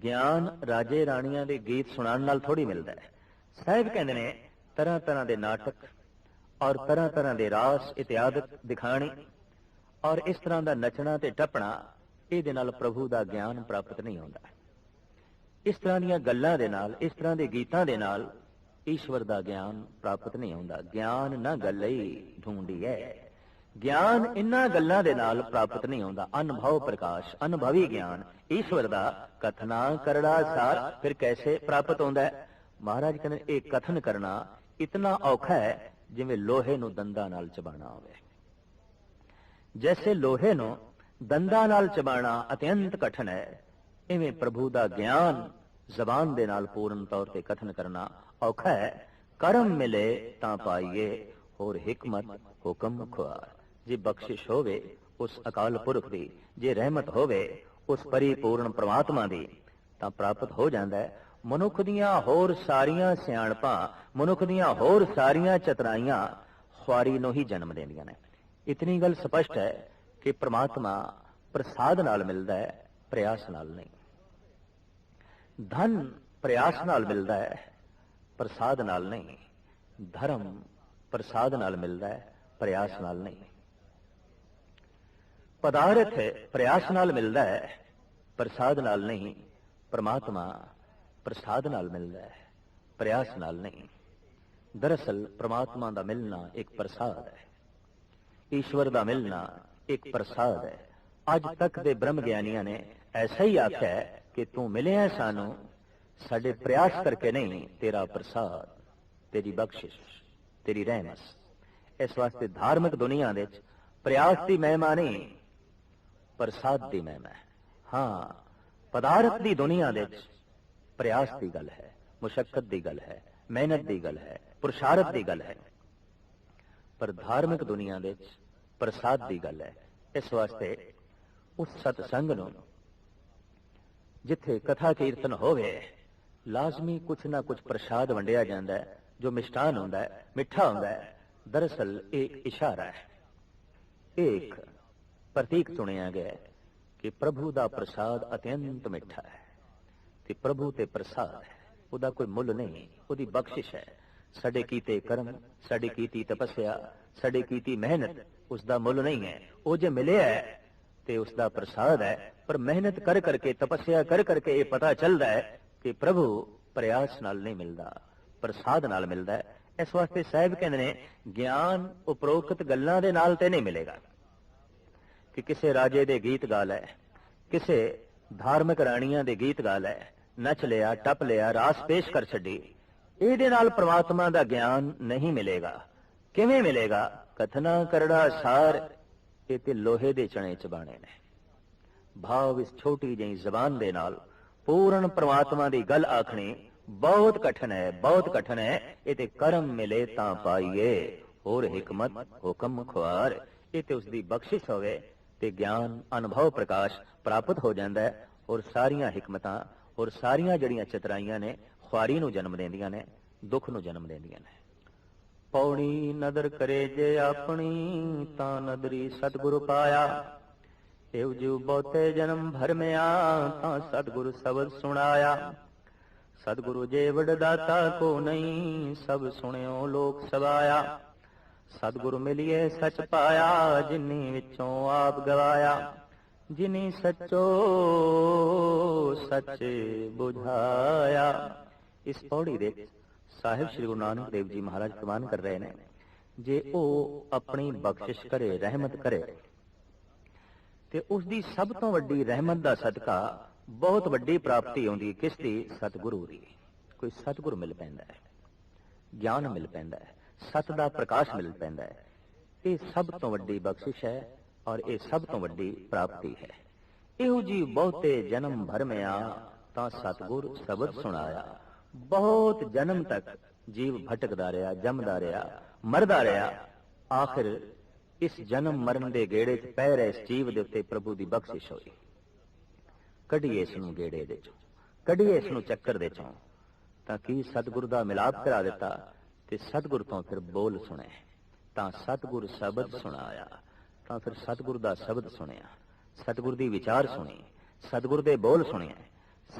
ਗਿਆਨ ਰਾਜੇ ਰਾਣੀਆਂ ਦੇ ਗੀਤ ਸੁਣਾਉਣ ਨਾਲ ਥੋੜੀ ਮਿਲਦਾ ਹੈ। ਸਾਹਿਬ ਕਹਿੰਦੇ ਨੇ ਤਰ੍ਹਾਂ ਤਰ੍ਹਾਂ ਦੇ ਨਾਟਕ ਔਰ ਤਰ੍ਹਾਂ ਤਰ੍ਹਾਂ ਦੇ ਰਾਸ ਇਤਿਆਦਿਕ ਦਿਖਾਣੀ ਔਰ ਇਸ ਤਰ੍ਹਾਂ ਦਾ ਨੱਚਣਾ ਤੇ ਟੱਪਣਾ ਇਹਦੇ ਨਾਲ ਪ੍ਰਭੂ ਦਾ ਗਿਆਨ ਪ੍ਰਾਪਤ ਨਹੀਂ ਹੁੰਦਾ। ਇਸ ਤਰ੍ਹਾਂ ਦੀਆਂ ਗੱਲਾਂ ਦੇ ਨਾਲ, ਇਸ ਤਰ੍ਹਾਂ ਦੇ ਗੀਤਾਂ ਦੇ ਨਾਲ ਈਸ਼ਵਰ ਦਾ ਗਿਆਨ ਪ੍ਰਾਪਤ ਨਹੀਂ ਹੁੰਦਾ। ਗਿਆਨ ਨਾ ਗੱਲਈ ਢੂੰਡੀ ਹੈ ਗਿਆਨ ਇਨ੍ਹਾਂ ਗੱਲਾਂ ਦੇ ਨਾਲ ਪ੍ਰਾਪਤ ਨਹੀਂ ਹੁੰਦਾ। ਅਨੁਭਵ ਪ੍ਰਕਾਸ਼, ਅਨੁਭਵੀ ਗਿਆਨ, ਈਸ਼ਵਰ ਦਾ ਕਥਨਾ ਕਰੜਾ ਸਾਰ ਫਿਰ ਕੈਸੇ ਪ੍ਰਾਪਤ ਹੁੰਦਾ ਹੈ ਮਹਾਰਾਜ ਕਹਿੰਦੇ, ਇਹ ਕਥਨ ਕਰਨਾ ਇਤਨਾ ਔਖਾ ਹੈ ਜਿਵੇਂ ਲੋਹੇ ਨੂੰ ਦੰਦਾਂ ਨਾਲ ਚਬਾਣਾ ਹੋਵੇ। ਜੈਸੇ ਲੋਹੇ ਨੂੰ ਦੰਦਾਂ ਨਾਲ ਚਬਾਣਾ ਅਤਿਅੰਤ ਕਠਨ ਹੈ, ਇਵੇਂ ਪ੍ਰਭੂ ਦਾ ਗਿਆਨ ਜ਼ਬਾਨ ਦੇ ਨਾਲ ਪੂਰਨ ਤੌਰ ਤੇ ਕਥਨ ਕਰਨਾ ਔਖਾ ਹੈ। ਕਰਮ ਮਿਲੇ ਤਾਂ ਪਾਈਏ ਹੋਰ ਹਕਮਤ, ਹੁਕਮ ਖੁਆਰ। ਜੇ ਬਖਸ਼ਿਸ਼ ਹੋਵੇ ਉਸ ਅਕਾਲ ਪੁਰਖ ਦੀ, ਜੇ ਰਹਿਮਤ ਹੋਵੇ ਉਸ ਪਰਿਪੂਰਨ ਪ੍ਰਮਾਤਮਾ ਦੀ, ਤਾਂ ਪ੍ਰਾਪਤ ਹੋ ਜਾਂਦਾ ਹੈ। ਮਨੁੱਖ ਦੀਆਂ ਹੋਰ ਸਾਰੀਆਂ ਸਿਆਣਪਾਂ, ਮਨੁੱਖ ਦੀਆਂ ਹੋਰ ਸਾਰੀਆਂ ਚਤਰਾਈਆਂ ਖੁਆਰੀ ਨੂੰ ਹੀ ਜਨਮ ਦਿੰਦੀਆਂ ਨੇ। ਇਤਨੀ ਗੱਲ ਸਪਸ਼ਟ ਹੈ ਕਿ ਪ੍ਰਮਾਤਮਾ ਪ੍ਰਸਾਦ ਨਾਲ ਮਿਲਦਾ ਹੈ, ਪ੍ਰਯਾਸ ਨਾਲ ਨਹੀਂ। ਧਨ ਪ੍ਰਯਾਸ ਨਾਲ ਮਿਲਦਾ ਹੈ, ਪ੍ਰਸਾਦ ਨਾਲ ਨਹੀਂ। ਧਰਮ ਪ੍ਰਸਾਦ ਨਾਲ ਮਿਲਦਾ ਹੈ, ਪ੍ਰਯਾਸ ਨਾਲ ਨਹੀਂ। ਪਦਾਰਥ ਪ੍ਰਯਾਸ ਨਾਲ ਮਿਲਦਾ ਹੈ, ਪ੍ਰਸਾਦ ਨਾਲ ਨਹੀਂ, ਪਰਮਾਤਮਾ ਪ੍ਰਸਾਦ ਨਾਲ ਮਿਲਦਾ ਹੈ, ਪ੍ਰਯਾਸ ਨਾਲ ਨਹੀਂ। ਦਰਅਸਲ, ਪ੍ਰਮਾਤਮਾ ਦਾ ਮਿਲਣਾ ਇੱਕ ਪ੍ਰਸਾਦ ਹੈ। ਈਸ਼ਵਰ ਦਾ ਮਿਲਣਾ ਇੱਕ ਪ੍ਰਸਾਦ ਹੈ। ਅੱਜ ਤੱਕ ਦੇ ਬ੍ਰਹਮ ਗਿਆਨੀਆਂ ਨੇ ਐਸਾ ਹੀ ਆਖਿਆ ਕਿ ਤੂੰ ਮਿਲਿਆ ਸਾਨੂੰ, ਸਾਡੇ ਪ੍ਰਯਾਸ ਕਰਕੇ ਨਹੀਂ, ਤੇਰਾ ਪ੍ਰਸਾਦ, ਤੇਰੀ ਬਖਸ਼ਿਸ਼, ਤੇਰੀ ਰਹਿਮਤ। ਇਸ ਵਾਸਤੇ ਧਾਰਮਿਕ ਦੁਨੀਆ ਦੇ ਵਿੱਚ ਪ੍ਰਯਾਸ ਦੀ ਮਹਿਮਾ ਨਹੀਂ, ਪ੍ਰਸਾਦ ਦੀ ਮਹਿਮਾ ਹਾਂ। ਪਦਾਰਥ ਦੀ ਦੁਨੀਆ ਦੇ ਵਿੱਚ ਪ੍ਰਯਾਸ ਦੀ ਗੱਲ ਹੈ ਮੁਸ਼ਕਲ ਦੀ ਗੱਲ ਹੈ ਮਿਹਨਤ ਦੀ ਗੱਲ ਹੈ ਪੁਰਸ਼ਾਰਤ ਦੀ ਗੱਲ ਹੈ ਪਰ ਧਾਰਮਿਕ ਦੁਨੀਆ ਦੇ ਵਿੱਚ ਪ੍ਰਸਾਦ ਦੀ ਗੱਲ ਹੈ ਇਸ ਵਾਸਤੇ ਉਸ ਸਤਸੰਗ ਨੂੰ ਜਿੱਥੇ ਕਥਾ ਕੀਰਤਨ ਹੋਵੇ ਲਾਜ਼ਮੀ ਕੁਛ ਨਾ ਕੁਛ ਪ੍ਰਸ਼ਾਦ ਵੰਡਿਆ ਜਾਂਦਾ ਹੈ ਜੋ ਮਿਸ਼ਟਾਨ ਹੁੰਦਾ ਹੈ ਮਿੱਠਾ ਹੁੰਦਾ ਹੈ ਦਰਅਸਲ ਇਹ ਇਸ਼ਾਰਾ ਹੈ ਇਹ ਇੱਕ ਪ੍ਰਤੀਕ ਸੁਣਿਆ ਗਿਆ ਕਿ ਪ੍ਰਭੂ ਦਾ ਪ੍ਰਸਾਦ ਅਤਿਅੰਤ ਮਿੱਠਾ ਹੈ ਤੇ ਪ੍ਰਭੂ ਤੇ ਪ੍ਰਸਾਦ ਹੈ ਉਹਦਾ ਕੋਈ ਮੁੱਲ ਨਹੀਂ, ਉਹਦੀ ਬਖਸ਼ਿਸ਼ ਹੈ। ਸਾਡੇ ਕੀਤੇ ਕਰਮ, ਸਾਡੀ ਕੀਤੀ ਤਪੱਸਿਆ, ਸਾਡੀ ਕੀਤੀ ਮਿਹਨਤ ਉਸ ਦਾ ਮੁੱਲ ਨਹੀਂ ਹੈ। ਉਹ ਜੇ ਮਿਲਿਆ ਹੈ ਤੇ ਉਸ ਦਾ ਪ੍ਰਸਾਦ ਹੈ, ਪਰ ਮਿਹਨਤ ਕਰ ਕਰਕੇ, ਤਪੱਸਿਆ ਕਰ ਕਰਕੇ ਇਹ ਪਤਾ ਚੱਲਦਾ ਹੈ ਕਿ ਪ੍ਰਭੂ ਪ੍ਰਯਾਸ ਨਾਲ ਨਹੀਂ ਮਿਲਦਾ, ਪ੍ਰਸਾਦ ਨਾਲ ਮਿਲਦਾ ਹੈ। ਇਸ ਵਾਸਤੇ ਸਾਹਿਬ ਕਹਿੰਦੇ ਨੇ, ਗਿਆਨ ਉਪਰੋਕਤ ਗੱਲਾਂ ਦੇ ਨਾਲ ਤੇ ਨਹੀਂ ਮਿਲੇਗਾ। ਕਿ ਕਿਸੇ ਰਾਜੇ ਦੇ ਗੀਤ ਗਾ ਲੈ, ਕਿਸੇ ਧਾਰਮਿਕ ਰਾਣੀਆਂ ਦੇ ਗੀਤ ਗਾ ਲੈ ਨੱਚ ਲਿਆ, ਟੱਪ ਲਿਆ, ਰਾਸ ਪੇਸ਼ ਕਰ ਛੱਡੀ। ਇਹਦੇ ਨਾਲ ਪ੍ਰਮਾਤਮਾ ਦਾ ਗਿਆਨ ਨਹੀਂ ਮਿਲੇਗਾ। ਕਿਵੇਂ ਮਿਲੇਗਾ? ਕਥਨਾ ਕਰੜਾ ਸਾਰ ਇਹ ਤੇ ਲੋਹੇ ਦੇ ਚਣੇ ਚਬਾਣੇ ਨੇ। ਭਾਵ ਇਸ ਛੋਟੀ ਜਿਹੀ ਜ਼ਬਾਨ ਦੇ ਨਾਲ ਪੂਰਨ ਪ੍ਰਮਾਤਮਾ ਦੀ ਗੱਲ ਆਖਣੀ ਬਹੁਤ ਕਠਨ ਹੈ, ਬਹੁਤ ਕਠਨ ਹੈ। ਇਹ ਤੇ ਕਰਮ ਮਿਲੇ ਤਾਂ ਪਾਈਏ, ਹੋਰ ਹਕਮਤ, ਹੁਕਮ ਖੁਆਰ। ਇਹ ਤੇ ਉਸ ਦੀ ਬਖਸ਼ਿਸ਼ ਹੋਵੇ ਤੇ ਗਿਆਨ, ਅਨੁਭਵ ਪ੍ਰਕਾਸ਼ ਪ੍ਰਾਪਤ ਹੋ ਜਾਂਦਾ ਹੈ ਔਰ ਸਾਰੀਆਂ ਹਕਮਤਾਂ ਔਰ ਸਾਰੀਆਂ ਜਿਹੜੀਆਂ ਚਤਰਾਈਆਂ ਨੇ, ਖੁਆਰੀ ਨੂੰ ਜਨਮ ਦਿੰਦੀਆਂ ਨੇ, ਦੁੱਖ ਨੂੰ ਜਨਮ ਦਿੰਦੀਆਂ ਨੇ। ਪੌਣੀ ਨਦਰ ਕਰੇ ਜੇ ਆਪਣੀ, ਤਾਂ ਨਦਰੀ ਸਤਿਗੁਰੂ ਪਾਇਆ। ਇਹੋ ਜਿਉ ਬਹੁਤੇ ਜਨਮ ਭਰਮਿਆ, ਤਾਂ ਸਤਿਗੁਰੂ ਸ਼ਬਦ ਸੁਣਾਇਆ। ਸਤਿਗੁਰੂ ਜੇ ਵਡਦਾਤਾ ਕੋ ਨਹੀਂ, ਸਭ ਸੁਣਿਓ ਲੋਕ ਸਵਾਇਆ। ਸਤਿਗੁਰੂ ਮਿਲਿਏ ਸਚ ਪਾਇਆ, ਜਿਨੀ ਵਿੱਚੋਂ ਆਪ ਗਵਾਇਆ। ਜਿਨੀ ਸਚੋ ਸੱਚ ਬੁਝਾਇਆ। ਇਸ ਪੌੜੀ ਦੇ ਸਾਹਿਬ ਸ੍ਰੀ ਗੁਰੂ ਨਾਨਕ ਦੇਵ ਜੀ ਮਹਾਰਾਜ ਪ੍ਰਮਾਨ ਕਰ ਰਹੇ ਨੇ। ਜੇ ਉਹ ਆਪਣੀ ਬਖਸ਼ਿਸ਼ ਕਰੇ, ਰਹਿਮਤ ਕਰੇ, ਤੇ ਉਸ ਦੀ ਸਭ ਤੋਂ ਵੱਡੀ ਰਹਿਮਤ ਦਾ ਸਦਕਾ ਬਹੁਤ ਵੱਡੀ ਪ੍ਰਾਪਤੀ ਆਉਂਦੀ ਹੈ। ਕਿਸ ਦੀ? ਸਤਿਗੁਰੂ ਦੀ। ਕੋਈ ਸਤਿਗੁਰ ਮਿਲ ਪੈਂਦਾ ਹੈ, ਗਿਆਨ ਮਿਲ ਪੈਂਦਾ ਹੈ, ਸਤ ਦਾ ਪ੍ਰਕਾਸ਼ ਮਿਲ ਪੈਂਦਾ ਹੈ। ਇਹ ਸਭ ਤੋਂ ਵੱਡੀ ਬਖਸ਼ਿਸ਼ ਹੈ। ਔਰ ਇਹ ਸਭ ਤੋਂ ਵੱਡੀ ਪ੍ਰਾਪਤੀ ਹੈ। ਇਹੋ ਜੀ ਬਹੁਤੇ ਜਨਮ ਭਰਮਿਆ ਤਾਂ ਸਤਿਗੁਰ ਸ਼ਬਦ ਸੁਣਾਇਆ। ਬਹੁਤ ਜਨਮ ਤੱਕ ਜੀਵ ਭਟਕਦਾ ਰਿਹਾ ਜੰਮਦਾ ਰਿਹਾ ਮਰਦਾ ਰਿਹਾ। ਆਖਿਰ ਇਸ ਜਨਮ ਮਰਨ ਦੇ ਗੇੜੇ 'ਚ ਪੈ ਰਹੇ ਇਸ ਜੀਵ ਦੇ ਉੱਤੇ ਪ੍ਰਭੂ ਦੀ ਬਖਸ਼ਿਸ਼ ਹੋਈ। ਕੱਢੀਏ ਇਸ ਨੂੰ ਗੇੜੇ ਦੇ ਚੋਂ। ਕੱਢੀਏ ਇਸ ਨੂੰ ਚੱਕਰ ਦੇ ਚੋਂ। ਤਾਂ ਕੀ ਸਤਿਗੁਰੂ ਦਾ ਮਿਲਾਪ ਕਰਾ ਦਿੱਤਾ ਤੇ ਸਤਿਗੁਰ ਤੋਂ ਫਿਰ ਬੋਲ ਸੁਣੇ ਤਾਂ ਸਤਿਗੁਰ ਸ਼ਬਦ ਸੁਣਾਇਆ। ਤਾਂ ਫਿਰ ਸਤਿਗੁਰ ਦਾ ਸ਼ਬਦ ਸੁਣਿਆ, ਸਤਿਗੁਰ ਦੀ ਵਿਚਾਰ ਸੁਣੀ, ਸਤਿਗੁਰ ਦੇ ਬੋਲ ਸੁਣਿਆ,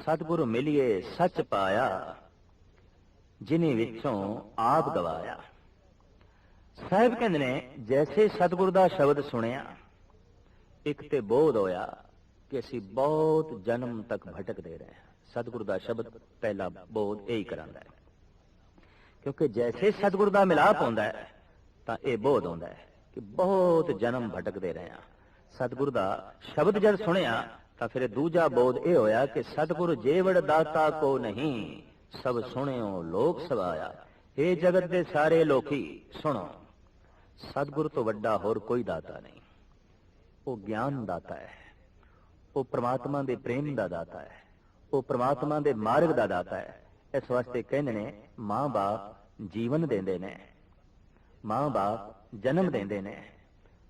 ਸਤਿਗੁਰ ਮਿਲਿਏ ਸੱਚ ਪਾਇਆ, ਜਿਨੇ ਵਿੱਚੋਂ ਆਪ ਗਵਾਇਆ। ਸਾਹਿਬ ਕਹਿੰਦੇ ਨੇ, ਜੈਸੇ ਸਤਿਗੁਰ ਦਾ ਸ਼ਬਦ ਸੁਣਿਆ, ਇੱਕ ਤੇ ਬੋਧ ਹੋਇਆ ਕਿ ਅਸੀਂ ਬਹੁਤ ਜਨਮ ਤੱਕ ਭਟਕਦੇ ਰਹੇ ਸਤਿਗੁਰ ਦਾ ਸ਼ਬਦ ਪਹਿਲਾ ਬੋਧ ਇਹੀ ਕਰਾਂਦਾ ਹੈ। ਕਿਉਂਕਿ ਜੈਸੇ ਸਤਿਗੁਰ ਦਾ ਮਿਲਾਪ ਹੁੰਦਾ ਹੈ, ਤਾਂ ਇਹ ਬੋਧ ਹੁੰਦਾ ਹੈ। ਕਿ ਬਹੁਤ ਜਨਮ ਭਟਕਦੇ ਰਹੇ ਹਾਂ। ਸਤਿਗੁਰ ਦਾ ਸ਼ਬਦ ਜਦ ਸੁਣਿਆ ਤਾਂ ਫਿਰ ਦੂਜਾ ਬੋਧ ਇਹ ਹੋਇਆ ਕਿ ਸਤਿਗੁਰ ਜੇਵੜ ਦਾਤਾ ਕੋ ਨਹੀਂ, ਸਭ ਸੁਣਿਓ ਲੋਕ ਸਵਾਇਆ ਇਹ ਜਗਤ ਦੇ ਸਾਰੇ ਲੋਕੀ, ਸੁਣੋ। ਸਤਿਗੁਰ ਤੋਂ ਵੱਡਾ ਹੋਰ ਕੋਈ ਦਾਤਾ ਨਹੀਂ। ਉਹ ਗਿਆਨ ਦਾਤਾ ਹੈ। ਉਹ ਪ੍ਰਮਾਤਮਾ ਦੇ ਪ੍ਰੇਮ ਦਾ ਦਾਤਾ ਹੈ। ਉਹ ਪ੍ਰਮਾਤਮਾ ਦੇ ਮਾਰਗ ਦਾ ਦਾਤਾ ਹੈ। ਇਸ ਵਾਸਤੇ ਕਹਿੰਦੇ ਨੇ, ਮਾਂ-ਬਾਪ ਜੀਵਨ ਦਿੰਦੇ ਨੇ। ਮਾਂ-ਬਾਪ ਜਨਮ ਦਿੰਦੇ ਨੇ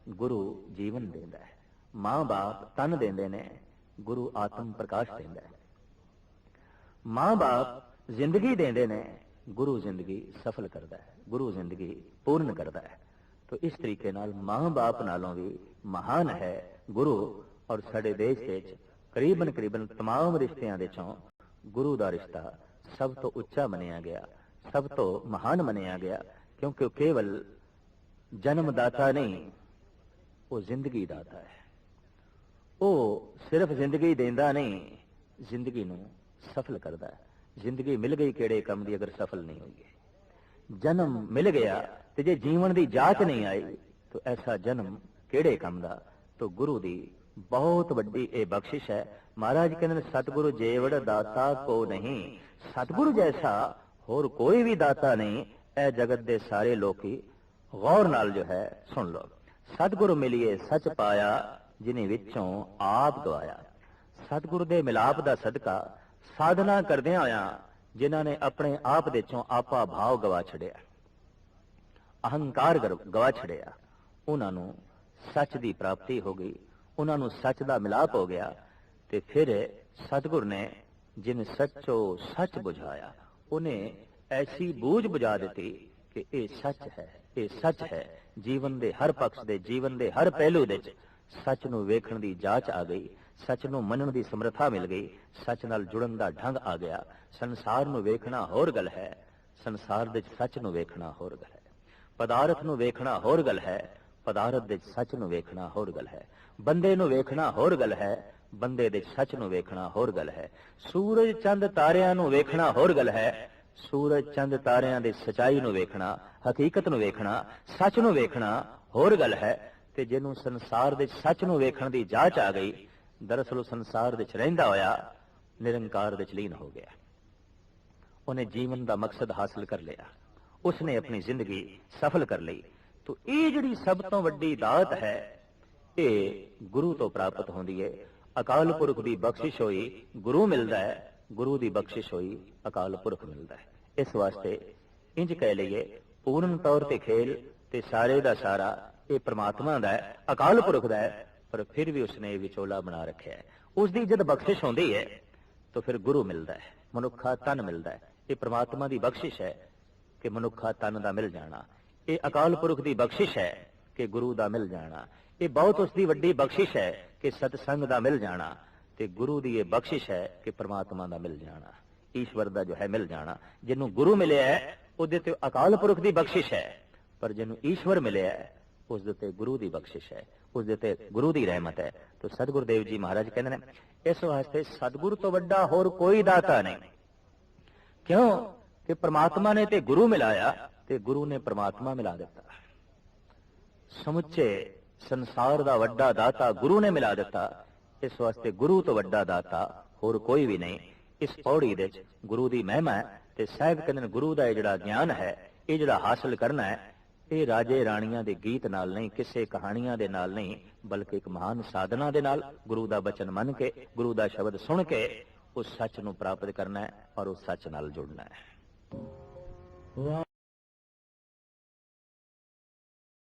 ਗੁਰੂ ਜੀਵਨ ਦਿੰਦਾ ਹੈ ਮਾਂ-ਬਾਪ ਤਨ ਦਿੰਦੇ ਨੇ ਗੁਰੂ ਆਤਮ ਪ੍ਰਕਾਸ਼ ਦਿੰਦਾ ਹੈ ਮਾਂ-ਬਾਪ ਜ਼ਿੰਦਗੀ ਦਿੰਦੇ ਨੇ ਗੁਰੂ ਜ਼ਿੰਦਗੀ ਸਫਲ ਕਰਦਾ ਹੈ ਗੁਰੂ ਜ਼ਿੰਦਗੀ ਪੂਰਨ ਕਰਦਾ ਹੈ ਤੋ ਇਸ ਤਰੀਕੇ ਨਾਲ ਮਾਂ-ਬਾਪ ਨਾਲੋਂ ਵੀ ਮਹਾਨ ਹੈ ਗੁਰੂ ਔਰ ਸਾਡੇ ਦੇਸ਼ ਵਿੱਚ ਕਰੀਬਨ ਕਰੀਬਨ तमाम ਰਿਸ਼ਤਿਆਂ ਦੇ ਚੋਂ ਗੁਰੂ ਦਾ ਰਿਸ਼ਤਾ ਸਭ ਤੋਂ ਉੱਚਾ ਮੰਨਿਆ ਗਿਆ ਸਭ ਤੋਂ ਮਹਾਨ ਮੰਨਿਆ ਗਿਆ ਕਿਉਂਕਿ ਉਹ ਕੇਵਲ ਜਨਮ ਦਾਤਾ ਨਹੀਂ, ਉਹ ਜ਼ਿੰਦਗੀ ਦਾਤਾ ਹੈ। ਉਹ ਸਿਰਫ ਜ਼ਿੰਦਗੀ ਦਿੰਦਾ ਨਹੀਂ, ਜ਼ਿੰਦਗੀ ਨੂੰ ਸਫਲ ਕਰਦਾ ਹੈ। ਜ਼ਿੰਦਗੀ ਮਿਲ ਗਈ ਕਿਹੜੇ ਕੰਮ ਦੀ ਅਗਰ ਸਫਲ ਨਹੀਂ ਹੋਈ ਜਨਮ ਮਿਲ ਗਿਆ ਤੇ ਜੇ ਜੀਵਨ ਦੀ ਜਾਂਚ ਨਹੀਂ ਆਈ, ਤਾਂ ਐਸਾ ਜਨਮ ਕਿਹੜੇ ਕੰਮ ਦਾ? ਤਾਂ ਗੁਰੂ ਦੀ ਬਹੁਤ ਵੱਡੀ ਇਹ ਬਖਸ਼ਿਸ਼ ਹੈ। ਮਹਾਰਾਜ ਕਹਿੰਦੇ ਨੇ, ਸਤਿਗੁਰੂ ਜੇਵੜ ਦਾਤਾ ਕੋ ਨਹੀਂ। ਸਤਿਗੁਰੂ ਜੈਸਾ ਹੋਰ ਕੋਈ ਵੀ ਦਾਤਾ ਨਹੀਂ, ਇਹ ਜਗਤ ਦੇ ਸਾਰੇ ਲੋਕੀ ਗੌਰ ਨਾਲ ਜੋ ਹੈ, ਸੁਣ ਲਓ। ਸਤਿਗੁਰੂ ਮਿਲਿਏ ਸੱਚ ਪਾਇਆ, ਜਿਨੇ ਵਿੱਚੋਂ ਆਪ ਗਵਾਇਆ। ਸਤਿਗੁਰੂ ਦੇ ਮਿਲਾਪ ਦਾ ਸਦਕਾ ਸਾਧਨਾ ਕਰਦਿਆਂ ਆਇਆ ਜਿਨ੍ਹਾਂ ਨੇ ਆਪਣੇ ਆਪ ਦੇ ਚੋਂ ਆਪਾ ਭਾਵ ਗਵਾ ਛੜਿਆ ਅਹੰਕਾਰ ਗਵਾ ਛੜਿਆ ਉਹਨਾਂ ਨੂੰ ਸੱਚ ਦੀ ਪ੍ਰਾਪਤੀ ਹੋ ਗਈ। ਉਹਨਾਂ ਨੂੰ ਸੱਚ ਦਾ ਮਿਲਾਪ ਹੋ ਗਿਆ। ਤੇ ਫਿਰ ਸਤਿਗੁਰ ਨੇ ਜਿਨ ਸੱਚੋ ਸੱਚ ਬੁਝਾਇਆ, ਉਹਨੇ ਐਸੀ ਬੂਝ ਬੁਝਾ ਦਿੱਤੀ ਕਿ ਇਹ ਸੱਚ ਹੈ। ਇਹ ਸੱਚ ਹੈ, ਜੀਵਨ ਦੇ ਹਰ ਪੱਖ ਦੇ ਜੀਵਨ ਦੇ ਹਰ ਪਹਿਲੂ ਦੇ ਵਿੱਚ ਸੱਚ ਨੂੰ ਵੇਖਣ ਦੀ ਜਾਂਚ ਆ ਗਈ, ਸੱਚ ਨੂੰ ਮੰਨਣ ਦੀ ਸਮਰੱਥਾ ਮਿਲ ਗਈ, ਸੱਚ ਨਾਲ ਜੁੜਨ ਦਾ ਢੰਗ ਆ ਗਿਆ, ਸੰਸਾਰ ਨੂੰ ਵੇਖਣਾ ਹੋਰ ਗੱਲ ਹੈ, ਸੰਸਾਰ ਦੇ ਵਿੱਚ ਸੱਚ ਨੂੰ ਵੇਖਣਾ ਹੋਰ ਗੱਲ ਹੈ, ਪਦਾਰਥ ਨੂੰ ਵੇਖਣਾ ਹੋਰ ਗੱਲ ਹੈ, ਪਦਾਰਥ ਦੇ ਵਿੱਚ ਸੱਚ ਨੂੰ ਵੇਖਣਾ ਹੋਰ ਗੱਲ ਹੈ, ਬੰਦੇ ਨੂੰ ਵੇਖਣਾ ਹੋਰ ਗੱਲ ਹੈ, ਬੰਦੇ ਦੇ ਸੱਚ ਨੂੰ ਵੇਖਣਾ ਹੋਰ ਗੱਲ ਹੈ, ਸੂਰਜ, ਚੰਦ, ਤਾਰਿਆਂ ਨੂੰ ਵੇਖਣਾ ਹੋਰ ਗੱਲ ਹੈ ਸੂਰਜ, ਚੰਦ ਤਾਰਿਆਂ ਦੇ ਸਚਾਈ ਨੂੰ ਵੇਖਣਾ, ਹਕੀਕਤ ਨੂੰ ਵੇਖਣਾ, ਸੱਚ ਨੂੰ ਵੇਖਣਾ ਹੋਰ ਗੱਲ ਹੈ ਤੇ ਜਿਹਨੂੰ ਸੰਸਾਰ ਦੇ ਸੱਚ ਨੂੰ ਵੇਖਣ ਦੀ ਜਾਚ ਆ ਗਈ, ਦਰਅਸਲ ਸੰਸਾਰ ਵਿੱਚ ਰਹਿੰਦਾ ਹੋਇਆ, ਨਿਰੰਕਾਰ ਵਿੱਚ ਲੀਨ ਹੋ ਗਿਆ। ਉਹਨੇ ਜੀਵਨ ਦਾ ਮਕਸਦ ਹਾਸਲ ਕਰ ਲਿਆ। ਉਸਨੇ ਆਪਣੀ ਜ਼ਿੰਦਗੀ ਸਫਲ ਕਰ ਲਈ। ਤੋ ਇਹ ਜਿਹੜੀ ਸਭ ਤੋਂ ਵੱਡੀ ਦਾਤ ਹੈ, ਇਹ ਗੁਰੂ ਤੋਂ ਪ੍ਰਾਪਤ ਹੁੰਦੀ ਹੈ। ਅਕਾਲ ਪੁਰਖ ਦੀ ਬਖਸ਼ਿਸ਼ ਹੋਈ, ਗੁਰੂ ਮਿਲਦਾ ਹੈ। ਗੁਰੂ ਦੀ ਬਖਸ਼ਿਸ਼ ਹੋਈ, ਅਕਾਲ ਪੁਰਖ ਮਿਲਦਾ ਹੈ। ਇਸ ਵਾਸਤੇ ਇੰਜ ਕਹਿ ਲਈਏ, ਪੂਰਨ ਤੌਰ ਤੇ ਖੇਲ ਤੇ ਸਾਰੇ ਦਾ ਸਾਰਾ ਇਹ ਪ੍ਰਮਾਤਮਾ ਦਾ ਹੈ, ਅਕਾਲ ਪੁਰਖ ਦਾ ਹੈ, ਪਰ ਫਿਰ ਵੀ ਉਸਨੇ ਇਹ ਵਿਚੋਲਾ ਬਣਾ ਰੱਖਿਆ ਹੈ। ਉਸ ਦੀ ਜਦ ਬਖਸ਼ਿਸ਼ ਹੁੰਦੀ ਹੈ, ਤਾਂ ਫਿਰ ਗੁਰੂ ਮਿਲਦਾ ਹੈ, ਮਨੁੱਖਾ ਤਨ ਮਿਲਦਾ ਹੈ। ਇਹ ਪ੍ਰਮਾਤਮਾ ਦੀ ਬਖਸ਼ਿਸ਼ ਹੈ ਕਿ ਮਨੁੱਖਾ ਤਨ ਦਾ ਮਿਲ ਜਾਣਾ। ਇਹ ਅਕਾਲ ਪੁਰਖ ਦੀ ਬਖਸ਼ਿਸ਼ ਹੈ ਕਿ ਗੁਰੂ ਦਾ ਮਿਲ ਜਾਣਾ। ਇਹ ਬਹੁਤ ਉਸ ਦੀ ਵੱਡੀ ਬਖਸ਼ਿਸ਼ ਹੈ ਕਿ ਸਤਸੰਗ ਦਾ ਮਿਲ ਜਾਣਾ। ਤੇ ਗੁਰੂ ਦੀ ਇਹ ਬਖਸ਼ਿਸ਼ ਹੈ ਕਿ ਪ੍ਰਮਾਤਮਾ ਦਾ ਮਿਲ ਜਾਣਾ, ਈਸ਼ਵਰ ਦਾ ਜੋ ਹੈ ਮਿਲ ਜਾਣਾ। ਜਿਹਨੂੰ ਗੁਰੂ ਮਿਲਿਆ ਹੈ, ਉਹਦੇ ਤੇ ਅਕਾਲ ਪੁਰਖ ਦੀ ਬਖਸ਼ਿਸ਼ ਹੈ। ਪਰ ਜਿਹਨੂੰ ਈਸ਼ਵਰ ਮਿਲਿਆ ਹੈ, ਉਸ ਦੇ ਤੇ ਗੁਰੂ ਦੀ ਬਖਸ਼ਿਸ਼ ਹੈ, ਉਸ ਦੇ ਤੇ ਗੁਰੂ ਦੀ ਰਹਿਮਤ ਹੈ। ਤਾਂ ਸਤਿਗੁਰੂ ਦੇਵ ਜੀ ਮਹਾਰਾਜ ਕਹਿੰਦੇ ਨੇ, ਇਸ ਵਾਸਤੇ ਸਤਿਗੁਰੂ ਤੋਂ ਵੱਡਾ ਹੋਰ ਕੋਈ ਦਾਤਾ ਨਹੀਂ। ਕਿਉਂ? ਕਿ ਪ੍ਰਮਾਤਮਾ ਨੇ ਤੇ ਗੁਰੂ ਮਿਲਾਇਆ, ਤੇ ਗੁਰੂ ਨੇ ਪ੍ਰਮਾਤਮਾ ਮਿਲਾ ਦਿੱਤਾ। ਸਮੁੱਚੇ ਸੰਸਾਰ ਦਾ ਵੱਡਾ ਦਾਤਾ ਗੁਰੂ ਨੇ ਮਿਲਾ ਦਿੱਤਾ। ਇਸ ਵਾਸਤੇ ਗੁਰੂ ਤੋਂ ਵੱਡਾ ਦਾਤਾ ਹੋਰ ਕੋਈ ਵੀ ਨਹੀਂ। ਇਸ ਪੌੜੀ ਦੇ ਵਿੱਚ ਗੁਰੂ ਦੀ ਮਹਿਮਾ ਤੇ ਸਾਹਿਬ ਕਹਿੰਦੇ ਨੇ, ਗੁਰੂ ਦਾ ਇਹ ਜਿਹੜਾ ਗਿਆਨ ਹੈ, ਇਹ ਜਿਹੜਾ ਹਾਸਲ ਕਰਨਾ ਹੈ, ਇਹ ਰਾਜੇ ਰਾਣੀਆਂ ਦੇ ਗੀਤ ਨਾਲ ਨਹੀਂ, ਕਿਸੇ ਕਹਾਣੀਆਂ ਦੇ ਨਾਲ ਨਹੀਂ, ਬਲਕਿ ਇੱਕ ਮਹਾਨ ਸਾਧਨਾ ਦੇ ਨਾਲ ਗੁਰੂ ਦਾ ਬਚਨ ਮੰਨ ਕੇ, ਗੁਰੂ ਦਾ ਸ਼ਬਦ ਸੁਣ ਕੇ ਉਸ ਸੱਚ ਨੂੰ ਪ੍ਰਾਪਤ ਕਰਨਾ ਹੈ ਔਰ ਉਸ ਸੱਚ ਨਾਲ ਜੁੜਨਾ ਹੈ।